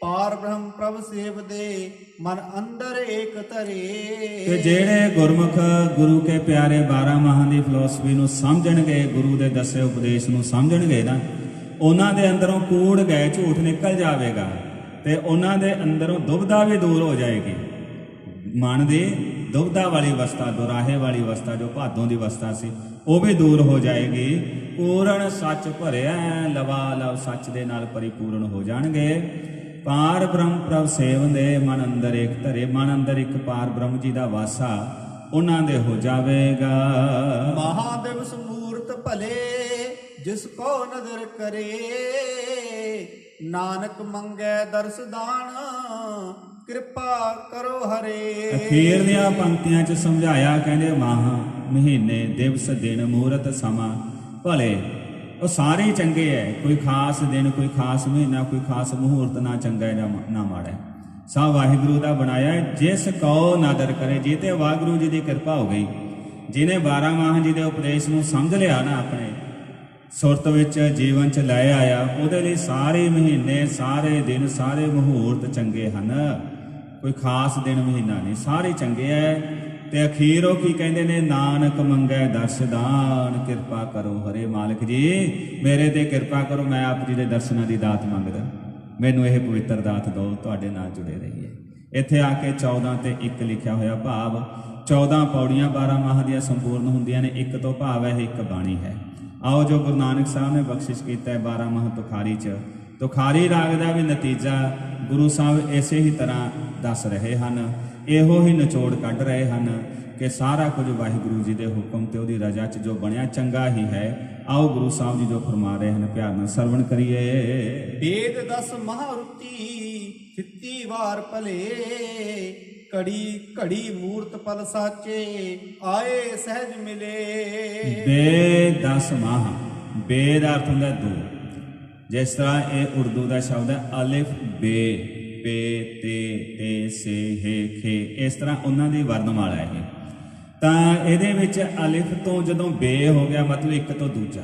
ਪਾਰ ਬ੍ਰਹਮ ਪ੍ਰਭ ਸੇਵਦੇ ਮਨ ਅੰਦਰ ਏਕ ਧਰੇ। ਤੇ ਜਿਹੜੇ ਗੁਰਮੁਖ ਗੁਰੂ ਕੇ ਪਿਆਰੇ 12 ਮਹਾਂ ਦੀ ਫਿਲਾਸਫੀ ਨੂੰ ਸਮਝਣਗੇ ਗੁਰੂ ਦੇ ਦੱਸੇ ਉਪਦੇਸ਼ ਨੂੰ ਸਮਝਣਗੇ ਨਾ ਉਹਨਾਂ ਦੇ ਅੰਦਰੋਂ ਕੂੜ ਗਏ ਝੂਠ ਨਿਕਲ ਜਾਵੇਗਾ। ਤੇ ਉਹਨਾਂ ਦੇ ਅੰਦਰੋਂ ਦੁਬਦਾ ਵੀ ਦੂਰ ਹੋ ਜਾਏਗੀ। ਮਨ ਦੀ ਦੁਬਦਾ ਵਾਲੀ ਅਵਸਥਾ, ਦੁਰਾਹੇ ਵਾਲੀ ਅਵਸਥਾ, ਜੋ ਭਾਦੋਂ ਦੀ ਅਵਸਥਾ ਸੀ, ਉਹ ਵੀ ਦੂਰ ਹੋ ਜਾਏਗੀ। ਪੂਰਨ ਸੱਚ ਭਰਿਆ ਲਵਾ ਲਵ ਸੱਚ ਦੇ ਨਾਲ ਪਰਿਪੂਰਨ ਹੋ ਜਾਣਗੇ। ਪਾਰ ਬ੍ਰਹਮ ਪ੍ਰਭ ਸੇਵੰਦੇ, ਮਨ ਅੰਦਰ ਇੱਕ ਧਰੇ, ਮਨ ਅੰਦਰ ਇੱਕ ਪਾਰ ਬ੍ਰਹਮ ਜੀ ਦਾ ਵਾਸਾ, ਉਹਨਾਂ ਦੇ ਹੋ ਜਾਵੇਗਾ। ਮਹਾਦੇਵ ਸਮੂਰਤ ਭਲੇ, ਜਿਸ ਕੋ ਨਦਰ ਕਰੇ ਨਾਨਕ ਮੰਗੈ ਦਰਸ ਦਾਨ, ਕਿਰਪਾ ਕਰੋ ਹਰੇ। ਅਖੀਰ ਦੀਆਂ ਪੰਕਤੀਆਂ 'ਚ ਸਮਝਾਇਆ ਕਹਿੰਦੇ, ਮਾਹ, ਮਹੀਨੇ, ਦਿਵਸ, ਦਿਨ, ਮੂਰਤ, ਸਮਾਂ। ਭਲੇ, ਉਹ ਸਾਰੇ ਚੰਗੇ ਐ, ਕੋਈ ਖਾਸ ਦਿਨ, ਕੋਈ ਖਾਸ ਮਹੀਨਾ, ਕੋਈ ਖਾਸ ਮਹੂਰਤ ਨਾ ਚੰਗਾ ਨਾ ਨਾ ਮਾੜਾ ਹੈ। ਸਭ ਵਾਹਿਗੁਰੂ ਦਾ ਬਣਾਇਆ ਜਿਸ ਕੋ ਨਾਦਰ ਕਰੇ ਜੀ ਵਾਹਿਗੁਰੂ ਜੀ ਦੀ ਕਿਰਪਾ ਹੋ ਗਈ। ਜਿਨੇ 12 ਮਾਹ ਜੀ ਦੇ ਉਪਦੇਸ਼ ਨੂੰ ਸਮਝ ਲਿਆ ਨਾ ਆਪਣੇ ਸੁਰਤ ਵਿੱਚ ਜੀਵਨ ਚ ਲੈ ਆਇਆ, ਉਹਦੇ ਲਈ ਸਾਰੇ ਮਹੀਨੇ, ਸਾਰੇ ਦਿਨ, ਸਾਰੇ ਮਹੂਰਤ ਚੰਗੇ ਹਨ। ਕੋਈ ਖਾਸ ਦਿਨ, ਮਹੀਨਾ ਨਹੀਂ, ਸਾਰੇ ਚੰਗੇ ਐ। ਤੇ ਅਖੀਰ ਉਹ ਕੀ ਕਹਿੰਦੇ ਨੇ? ਨਾਨਕ ਮੰਗੈ ਦਰਸ਼ਦਾਨ ਕਿਰਪਾ ਕਰੋ ਹਰੇ ਮਾਲਕ ਜੀ। ਮੇਰੇ ਤੇ ਕਿਰਪਾ ਕਰੋ, ਮੈਂ ਆਪ ਜੀ ਦੇ ਦਰਸ਼ਨਾਂ ਦੀ ਦਾਤ ਮੰਗਦਾ। ਮੈਨੂੰ ਇਹ ਪਵਿੱਤਰ ਦਾਤ ਦਿਓ, ਤੁਹਾਡੇ ਨਾਲ ਜੁੜੇ ਰਹੀਏ। ਇੱਥੇ ਆ ਕੇ 14 ਤੇ 1 ਲਿਖਿਆ ਹੋਇਆ ਭਾਵ 14 ਪੌੜੀਆਂ 12 ਮਾਹ ਦੀਆਂ ਸੰਪੂਰਨ ਹੁੰਦੀਆਂ ਨੇ, ਇੱਕ ਤੋਂ ਭਾਵ ਹੈ, ਇੱਕ ਬਾਣੀ ਹੈ। ਆਓ ਜੋ ਗੁਰੂ ਨਾਨਕ ਸਾਹਿਬ ਨੇ ਬਖਸ਼ਿਸ਼ ਕੀਤਾ ਹੈ 12 ਮਾਹ ਤੁਖਾਰੀ ਚ। ਤੁਖਾਰੀ ਰਾਗ ਦਾ ਵੀ ਨਤੀਜਾ ਗੁਰੂ ਸਾਹਿਬ ਇਸੇ ਹੀ ਤਰ੍ਹਾਂ ਦੱਸ ਰਹੇ ਹਨ। ਇਹੋ ਹੀ ਨਿਚੋੜ ਕੱਢ ਰਹੇ ਹਨ ਕਿ ਸਾਰਾ ਕੁਝ ਵਾਹਿਗੁਰੂ ਜੀ ਦੇ ਹੁਕਮ ਤੇ ਉਹਦੀ ਰਜ਼ਾ ਚ ਜੋ ਬਣਿਆ ਚੰਗਾ ਹੀ ਹੈ। ਆਓ ਗੁਰੂ ਸਾਹਿਬ ਜੀ ਜੋ ਫਰਮਾ ਰਹੇ ਹਨ, ਪਿਆਰ ਨਾਲ ਸਰਵਣ ਕਰੀਏ। ਵੇਦ ਦਸ ਮਹਾਰੁਤੀ ਚਿੱਤੀ ਵਾਰ ਭਲੇ। ਕੜੀ ਘੜੀ ਮੂਰਤ ਪਲ ਸਾਚੇ ਆਏ ਸਹਿਜ ਮਿਲੇ। ਬੇ 10 ਮਾਹ ਬੇ ਦਾ ਅਰਥ ਹੁੰਦਾ ਦੋ। ਜਿਸ ਤਰ੍ਹਾਂ ਇਹ ਉਰਦੂ ਦਾ ਸ਼ਬਦ ਹੈ, ਅਲਿਫ, ਬੇ ਪੇ ਤੇ ਤੇ, ਸੇ, ਹੈ, ਖੇ, ਇਸ ਤਰ੍ਹਾਂ ਉਹਨਾਂ ਦੀ ਵਰਣਮਾਲਾ ਹੈ ਇਹ। ਤਾਂ ਇਹਦੇ ਵਿੱਚ ਅਲਿਫ ਤੋਂ ਜਦੋਂ ਬੇ ਹੋ ਗਿਆ, ਮਤਲਬ ਇੱਕ ਤੋਂ ਦੂਜਾ।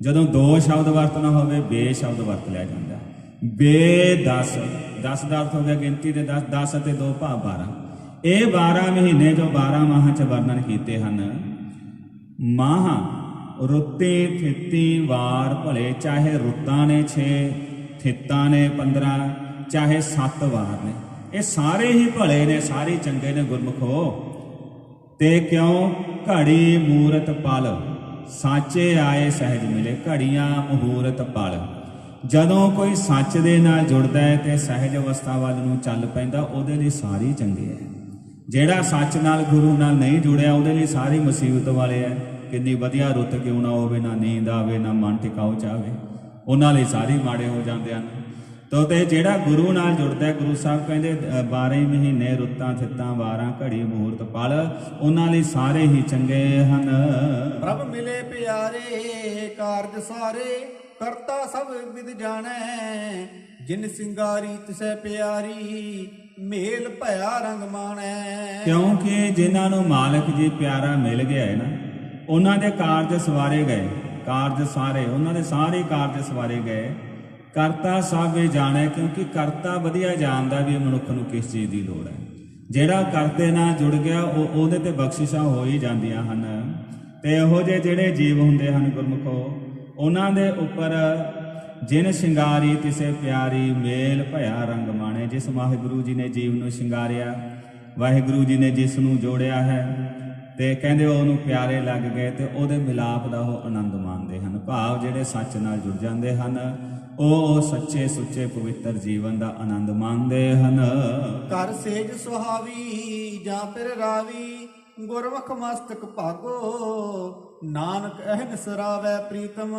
ਜਦੋਂ ਦੋ ਸ਼ਬਦ ਵਰਤਣਾ ਹੋਵੇ, ਬੇ ਸ਼ਬਦ ਵਰਤ ਲਿਆ ਜਾਂਦਾ ਬੇ 10 10 ਦਾ ਅਰਥ ਹੋ ਗਿਆ ਗਿਣਤੀ ਦੇ 10 10 ਅਤੇ 2 ਭਾਵ 12 ਇਹ 12 ਮਹੀਨੇ ਜੋ 12 ਮਾਹਾਂ ਚ ਵਰਣਨ ਕੀਤੇ ਹਨ, ਮਾਹ ਰੁੱਤੇ ਥਿੱਤੀ ਵਾਰ ਭਲੇ, ਚਾਹੇ ਰੁੱਤਾਂ ਨੇ 6 ਥਿੱਤਾਂ ਨੇ 15 ਚਾਹੇ 7 ਵਾਰ ਨੇ। ਇਹ ਸਾਰੇ ਹੀ ਭਲੇ ਨੇ, ਸਾਰੇ ਚੰਗੇ ਨੇ, ਗੁਰਮਖੋ। ਤੇ ਕਿਉਂ? ਘੜੀ ਮੂਰਤ ਪਲ, ਸਾਚੇ ਆਏ ਸਹਿਜ ਮਿਲੇ, ਘੜੀਆਂ ਮਹੂਰਤ ਪਲ। ਜਦੋਂ ਕੋਈ ਸੱਚ ਦੇ ਨਾਲ ਜੁੜਦਾ ਹੈ ਤੇ ਸਹਿਜ ਅਵਸਥਾ ਵੱਲ ਨੂੰ ਚੱਲ ਪੈਂਦਾ, ਉਹਦੇ ਲਈ ਸਾਰੀ ਚੰਗੇ ਹੈ ਜਿਹੜਾ ਸੱਚ ਨਾਲ ਗੁਰੂ ਨਾਲ ਨਹੀਂ ਜੁੜਿਆ, ਉਹਦੇ ਲਈ ਸਾਰੀ ਮੁਸੀਬਤ ਵਾਲੇ ਹੈ ਕਿੰਨੀ ਵਧੀਆ ਰੁੱਤ ਕਿਉਂ ਨਾ ਹੋਵੇ, ਨਾ ਨੀਂਦ ਆਵੇ, ਨਾ ਮਨ ਟਿਕਾਉ ਚਾਵੇ। ਉਹਨਾਂ ਲਈ ਸਾਰੇ ਮਾੜੇ ਹੋ ਜਾਂਦੇ ਹਨ। ਤੋ ਤੇ ਜਿਹੜਾ ਗੁਰੂ ਨਾਲ ਜੁੜਦਾ ਗੁਰੂ ਸਾਹਿਬ ਕਹਿੰਦੇ 12 ਮਹੀਨੇ ਰੁੱਤਾਂ ਥਿੱਤਾਂ ਵਾਰਾਂ, ਘੜੀ ਮੂਰਤ ਪਲ, ਉਹਨਾਂ ਲਈ ਸਾਰੇ ਹੀ ਚੰਗੇ ਹਨ। ਪ੍ਰਭ ਮਿਲੇ ਪਿਆਰੇ, ਕਾਰਜ ਸਾਰੇ। ਕਰਤਾ ਸਭ ਵਿਦ ਜਾਣੈ, ਜਿਨ ਸਿੰਗਾਰੀ ਤਿਸੈ ਪਿਆਰੀ, ਮੇਲ ਭਇਆ ਰੰਗ ਮਾਣੈ। ਕਿਉਂਕਿ ਜਿਨ੍ਹਾਂ ਨੂੰ ਮਾਲਕ ਜੀ ਪਿਆਰਾ ਮਿਲ ਗਿਆ ਹੈ ਨਾ, ਉਹਨਾਂ ਦੇ ਕਾਰਜ ਸਵਾਰੇ ਗਏ, ਕਾਰਜ ਸਾਰੇ, ਉਹਨਾਂ ਦੇ ਸਾਰੇ ਕਾਰਜ ਸਵਾਰੇ ਗਏ। ਕਰਤਾ ਸਭ ਇਹ ਜਾਣੇ, ਕਿਉਂਕਿ ਕਰਤਾ ਵਧੀਆ ਜਾਣਦਾ ਵੀ ਮਨੁੱਖ ਨੂੰ ਕਿਸ ਚੀਜ਼ ਦੀ ਲੋੜ ਹੈ। ਜਿਹੜਾ ਕਰਤੇ ਨਾਲ ਜੁੜ ਗਿਆ, ਉਹ ਉਹਦੇ ਤੇ ਬਖਸ਼ਿਸ਼ਾਂ ਹੋ ਹੀ ਜਾਂਦੀਆਂ ਹਨ। ਤੇ ਇਹੋ ਜਿਹੇ ਜਿਹੜੇ ਜੀਵ ਹੁੰਦੇ ਹਨ ਗੁਰਮੁਖੋ ਉਹਨਾਂ ਦੇ ਉੱਪਰ ਜਿਨ ਸ਼ਿੰਗਾਰੀ ਤਿਸੇ ਪਿਆਰੀ ਮੇਲ ਭਇਆ ਰੰਗ ਮਾਣੇ, ਜਿਸ ਵਾਹਿਗੁਰੂ ਜੀ ਨੇ ਜੀਵ ਨੂੰ ਸ਼ਿੰਗਾਰਿਆ, ਵਾਹਿਗੁਰੂ ਜੀ ਨੇ ਜਿਸ ਨੂੰ ਜੋੜਿਆ ਹੈ, ਤੇ ਕਹਿੰਦੇ ਉਹ ਉਹਨੂੰ ਪਿਆਰੇ ਲੱਗ ਗਏ ਤੇ ਉਹਦੇ ਮਿਲਾਪ ਦਾ ਉਹ ਆਨੰਦ ਮਾਣਦੇ ਹਨ। ਭਾਵ ਜਿਹੜੇ ਸੱਚ ਨਾਲ ਜੁੜ ਜਾਂਦੇ ਹਨ, ਉਹ ਉਹ ਸੱਚੇ ਸੁੱਚੇ ਪਵਿੱਤਰ ਜੀਵਨ ਦਾ ਆਨੰਦ ਮਾਣਦੇ ਹਨ। ਕਰ ਸੇਜ ਸੁਹਾਵੀ ਜਾਂ ਫਿਰ ਰਾਵੀ, ਗੁਰਮੁਖ ਮਸਤਕ ਭਾਗੋ ਨਾਨਕ ਅਹਨ ਸਰਾਵੈ ਪ੍ਰੀਤਮ,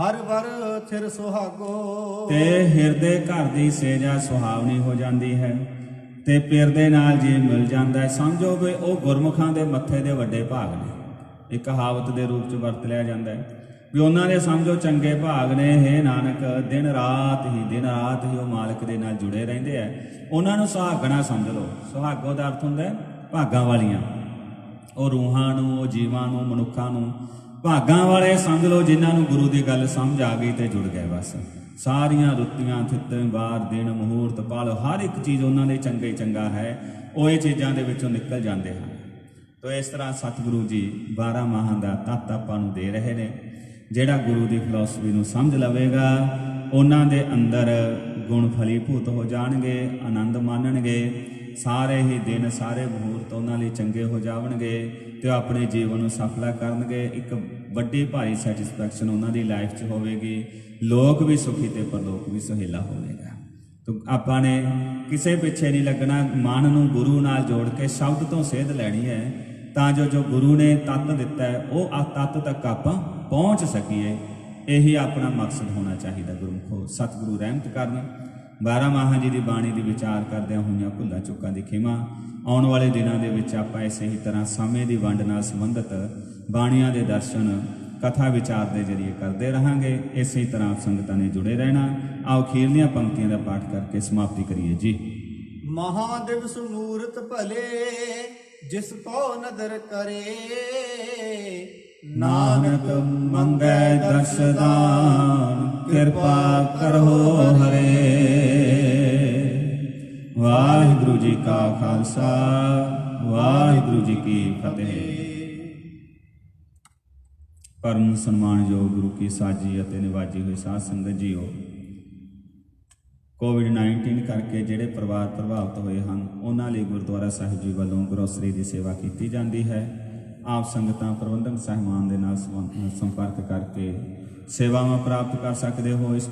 ਹਰ ਵਰ ਥਿਰ ਸੁਹਾਗੋ। ਤੇ ਹਿਰਦੇ ਘਰ ਦੀ ਸੇਜਾ ਸੁਹਾਵਣੀ ਹੋ ਜਾਂਦੀ ਹੈ, ਤੇ ਪਿਰ ਦੇ ਨਾਲ ਜੀ ਮਿਲ ਜਾਂਦਾ ਹੈ, ਸਮਝੋ ਵੀ ਉਹ ਗੁਰਮੁਖਾਂ ਦੇ ਮੱਥੇ ਦੇ ਵੱਡੇ ਭਾਗ ਨੇ। ਇੱਕ ਕਹਾਵਤ ਦੇ ਰੂਪ ਚ ਵਰਤ ਲਿਆ ਜਾਂਦਾ ਹੈ ਵੀ ਉਹਨਾਂ ਦੇ ਸਮਝੋ ਚੰਗੇ ਭਾਗ ਨੇ। ਹੈ ਨਾਨਕ, ਦਿਨ ਰਾਤ ਹੀ, ਦਿਨ ਰਾਤ ਹੀ ਉਹ ਮਾਲਕ ਦੇ ਨਾਲ ਜੁੜੇ ਰਹਿੰਦੇ ਆ ਉਹਨਾਂ ਨੂੰ ਸੁਹਾਗਣਾ ਸਮਝ ਲਓ। ਸੁਹਾਗੋ ਦਾ ਅਰਥ ਹੁੰਦਾ ਹੈ ਭਾਗਾਂ ਵਾਲੀਆਂ। ਉਹ ਰੂਹਾਂ ਨੂੰ, ਉਹ ਜੀਵਾਂ ਨੂੰ, ਮਨੁੱਖਾਂ ਨੂੰ। ਭਾਗਾਂ ਵਾਲੇ ਸਮਝ ਲਓ, ਜਿਨ੍ਹਾਂ ਨੂੰ ਗੁਰੂ ਦੀ ਗੱਲ ਸਮਝ ਆ ਗਈ ਤੇ ਜੁੜ ਗਏ ਬਸ। ਸਾਰੀਆਂ ਰੁੱਤੀਆਂ, ਥਿੱਤਾਂ, ਵਾਰ, ਦਿਨ, ਮਹੂਰਤ, ਪਲ, ਹਰ ਇੱਕ ਚੀਜ਼ ਉਹਨਾਂ ਦੇ ਚੰਗੇ ਚੰਗਾ ਹੈ। ਉਹ ਇਹ ਚੀਜ਼ਾਂ ਦੇ ਵਿੱਚੋਂ ਨਿਕਲ ਜਾਂਦੇ ਹਨ। ਤੋ ਇਸ ਤਰ੍ਹਾਂ ਸਤਿਗੁਰੂ ਜੀ 12 ਮਾਹਾਂ ਦਾ ਤੱਤ ਆਪਾਂ ਨੂੰ ਦੇ ਰਹੇ ਨੇ। ਜਿਹੜਾ ਗੁਰੂ ਦੀ ਫਿਲਾਸਫੀ ਨੂੰ ਸਮਝ ਲਵੇਗਾ, ਉਹਨਾਂ ਦੇ ਅੰਦਰ ਗੁਣ ਫਲੀਭੂਤ ਹੋ ਜਾਣਗੇ, ਆਨੰਦ ਮਾਣਨਗੇ। ਸਾਰੇ ਹੀ ਦਿਨ, ਸਾਰੇ ਮੁਹੂਰਤ ਉਹਨਾਂ ਲਈ ਚੰਗੇ ਹੋ ਜਾਵਣਗੇ ਤੇ ਉਹ ਆਪਣੇ ਜੀਵਨ ਨੂੰ ਸਫਲਾ ਕਰਨਗੇ। ਇੱਕ ਵੱਡੀ ਭਾਰੀ ਸੈਟੀਸਫੈਕਸ਼ਨ ਉਹਨਾਂ ਦੀ ਲਾਈਫ 'ਚ ਹੋਵੇਗੀ। ਲੋਕ ਵੀ ਸੁਖੀ ਤੇ ਪਰਲੋਕ ਵੀ ਸੁਹੇਲਾ ਹੋਵੇਗਾ। ਤੋ ਆਪਾਂ ਨੇ ਕਿਸੇ ਪਿੱਛੇ ਨਹੀਂ ਲੱਗਣਾ। ਮਨ ਨੂੰ ਗੁਰੂ ਨਾਲ ਜੋੜ ਕੇ ਸ਼ਬਦ ਤੋਂ ਸੇਧ ਲੈਣੀ ਹੈ। ਤਾਂ ਜੋ ਜੋ ਗੁਰੂ ਨੇ ਤੱਤ ਦਿੱਤਾ ਹੈ, ਉਹ ਆ ਤੱਤ ਤੱਕ ਆਪਾਂ ਪਹੁੰਚ ਸਕੀਏ। ਇਹੀ ਆਪਣਾ ਮਕਸਦ ਹੋਣਾ ਚਾਹੀਦਾ ਗੁਰਮੁਖੋ। ਸਤਿਗੁਰੂ ਰਹਿਮਤ ਕਰਨ। 12 ਮਾਹਾਂ ਜੀ ਦੀ ਬਾਣੀ ਦੀ ਵਿਚਾਰ ਕਰਦਿਆਂ ਹੋਈਆਂ ਭੁੱਲਾਂ ਚੁੱਕਾਂ ਦੀ ਖਿਮਾ। ਆਉਣ ਵਾਲੇ ਦਿਨਾਂ ਦੇ ਵਿੱਚ ਆਪਾਂ ਇਸੇ ਹੀ ਤਰ੍ਹਾਂ ਸਮੇਂ ਦੀ ਵੰਡ ਨਾਲ ਸੰਬੰਧਿਤ ਬਾਣੀਆਂ ਦੇ ਦਰਸ਼ਨ ਕਥਾ ਵਿਚਾਰ ਦੇ ਜਰੀਏ ਕਰਦੇ ਰਹਾਂਗੇ। ਇਸੇ ਤਰ੍ਹਾਂ ਸੰਗਤਾਂ ਨੇ ਜੁੜੇ ਰਹਿਣਾ। ਆਓ ਖੀਰਲੀਆਂ ਪੰਕਤੀਆਂ ਦਾ ਪਾਠ ਕਰਕੇ ਸਮਾਪਤੀ ਕਰੀਏ ਜੀ। ਮਹਾਦਿਵਸ ਮੂਰਤ ਭਲੇ ਜਿਸ ਕੋ ਨਦਰ ਕਰੇ। ਨਾਨਕ ਮੰਗੈ ਦਰਸ਼ਦਾਨ ਕਿਰਪਾ ਕਰੋ ਹਰੇ। ਵਾਹਿਗੁਰੂ ਜੀ ਕਾ ਖਾਲਸਾ, ਵਾਹਿਗੁਰੂ ਜੀ ਕੀ ਫਤਿਹ। ਪਰਮ ਸਨਮਾਨਯੋਗ ਗੁਰੂ ਕੀ ਸਾਜੀ ਅਤੇ ਨਿਵਾਜੀ ਹੋਈ ਸਾਧ ਸੰਗਤ ਜੀਓ ਕੋਵਿਡ-19 ਕਰਕੇ ਜਿਹੜੇ ਪਰਿਵਾਰ ਪ੍ਰਭਾਵਿਤ ਹੋਏ ਹਨ, ਉਹਨਾਂ ਲਈ ਗੁਰਦੁਆਰਾ ਸਾਹਿਬ ਜੀ ਵੱਲੋਂ ਗਰੋਸਰੀ ਦੀ ਸੇਵਾ ਕੀਤੀ ਜਾਂਦੀ ਹੈ। ਆਪ ਸੰਗਤਾਂ, ਪ੍ਰਬੰਧਕ ਸਹਿਮਾਨ ਦੇ ਨਾਲ ਸੰਪਰਕ ਕਰਕੇ ਸੇਵਾਵਾਂ ਪ੍ਰਾਪਤ ਕਰ ਸਕਦੇ ਹੋ। ਇਸ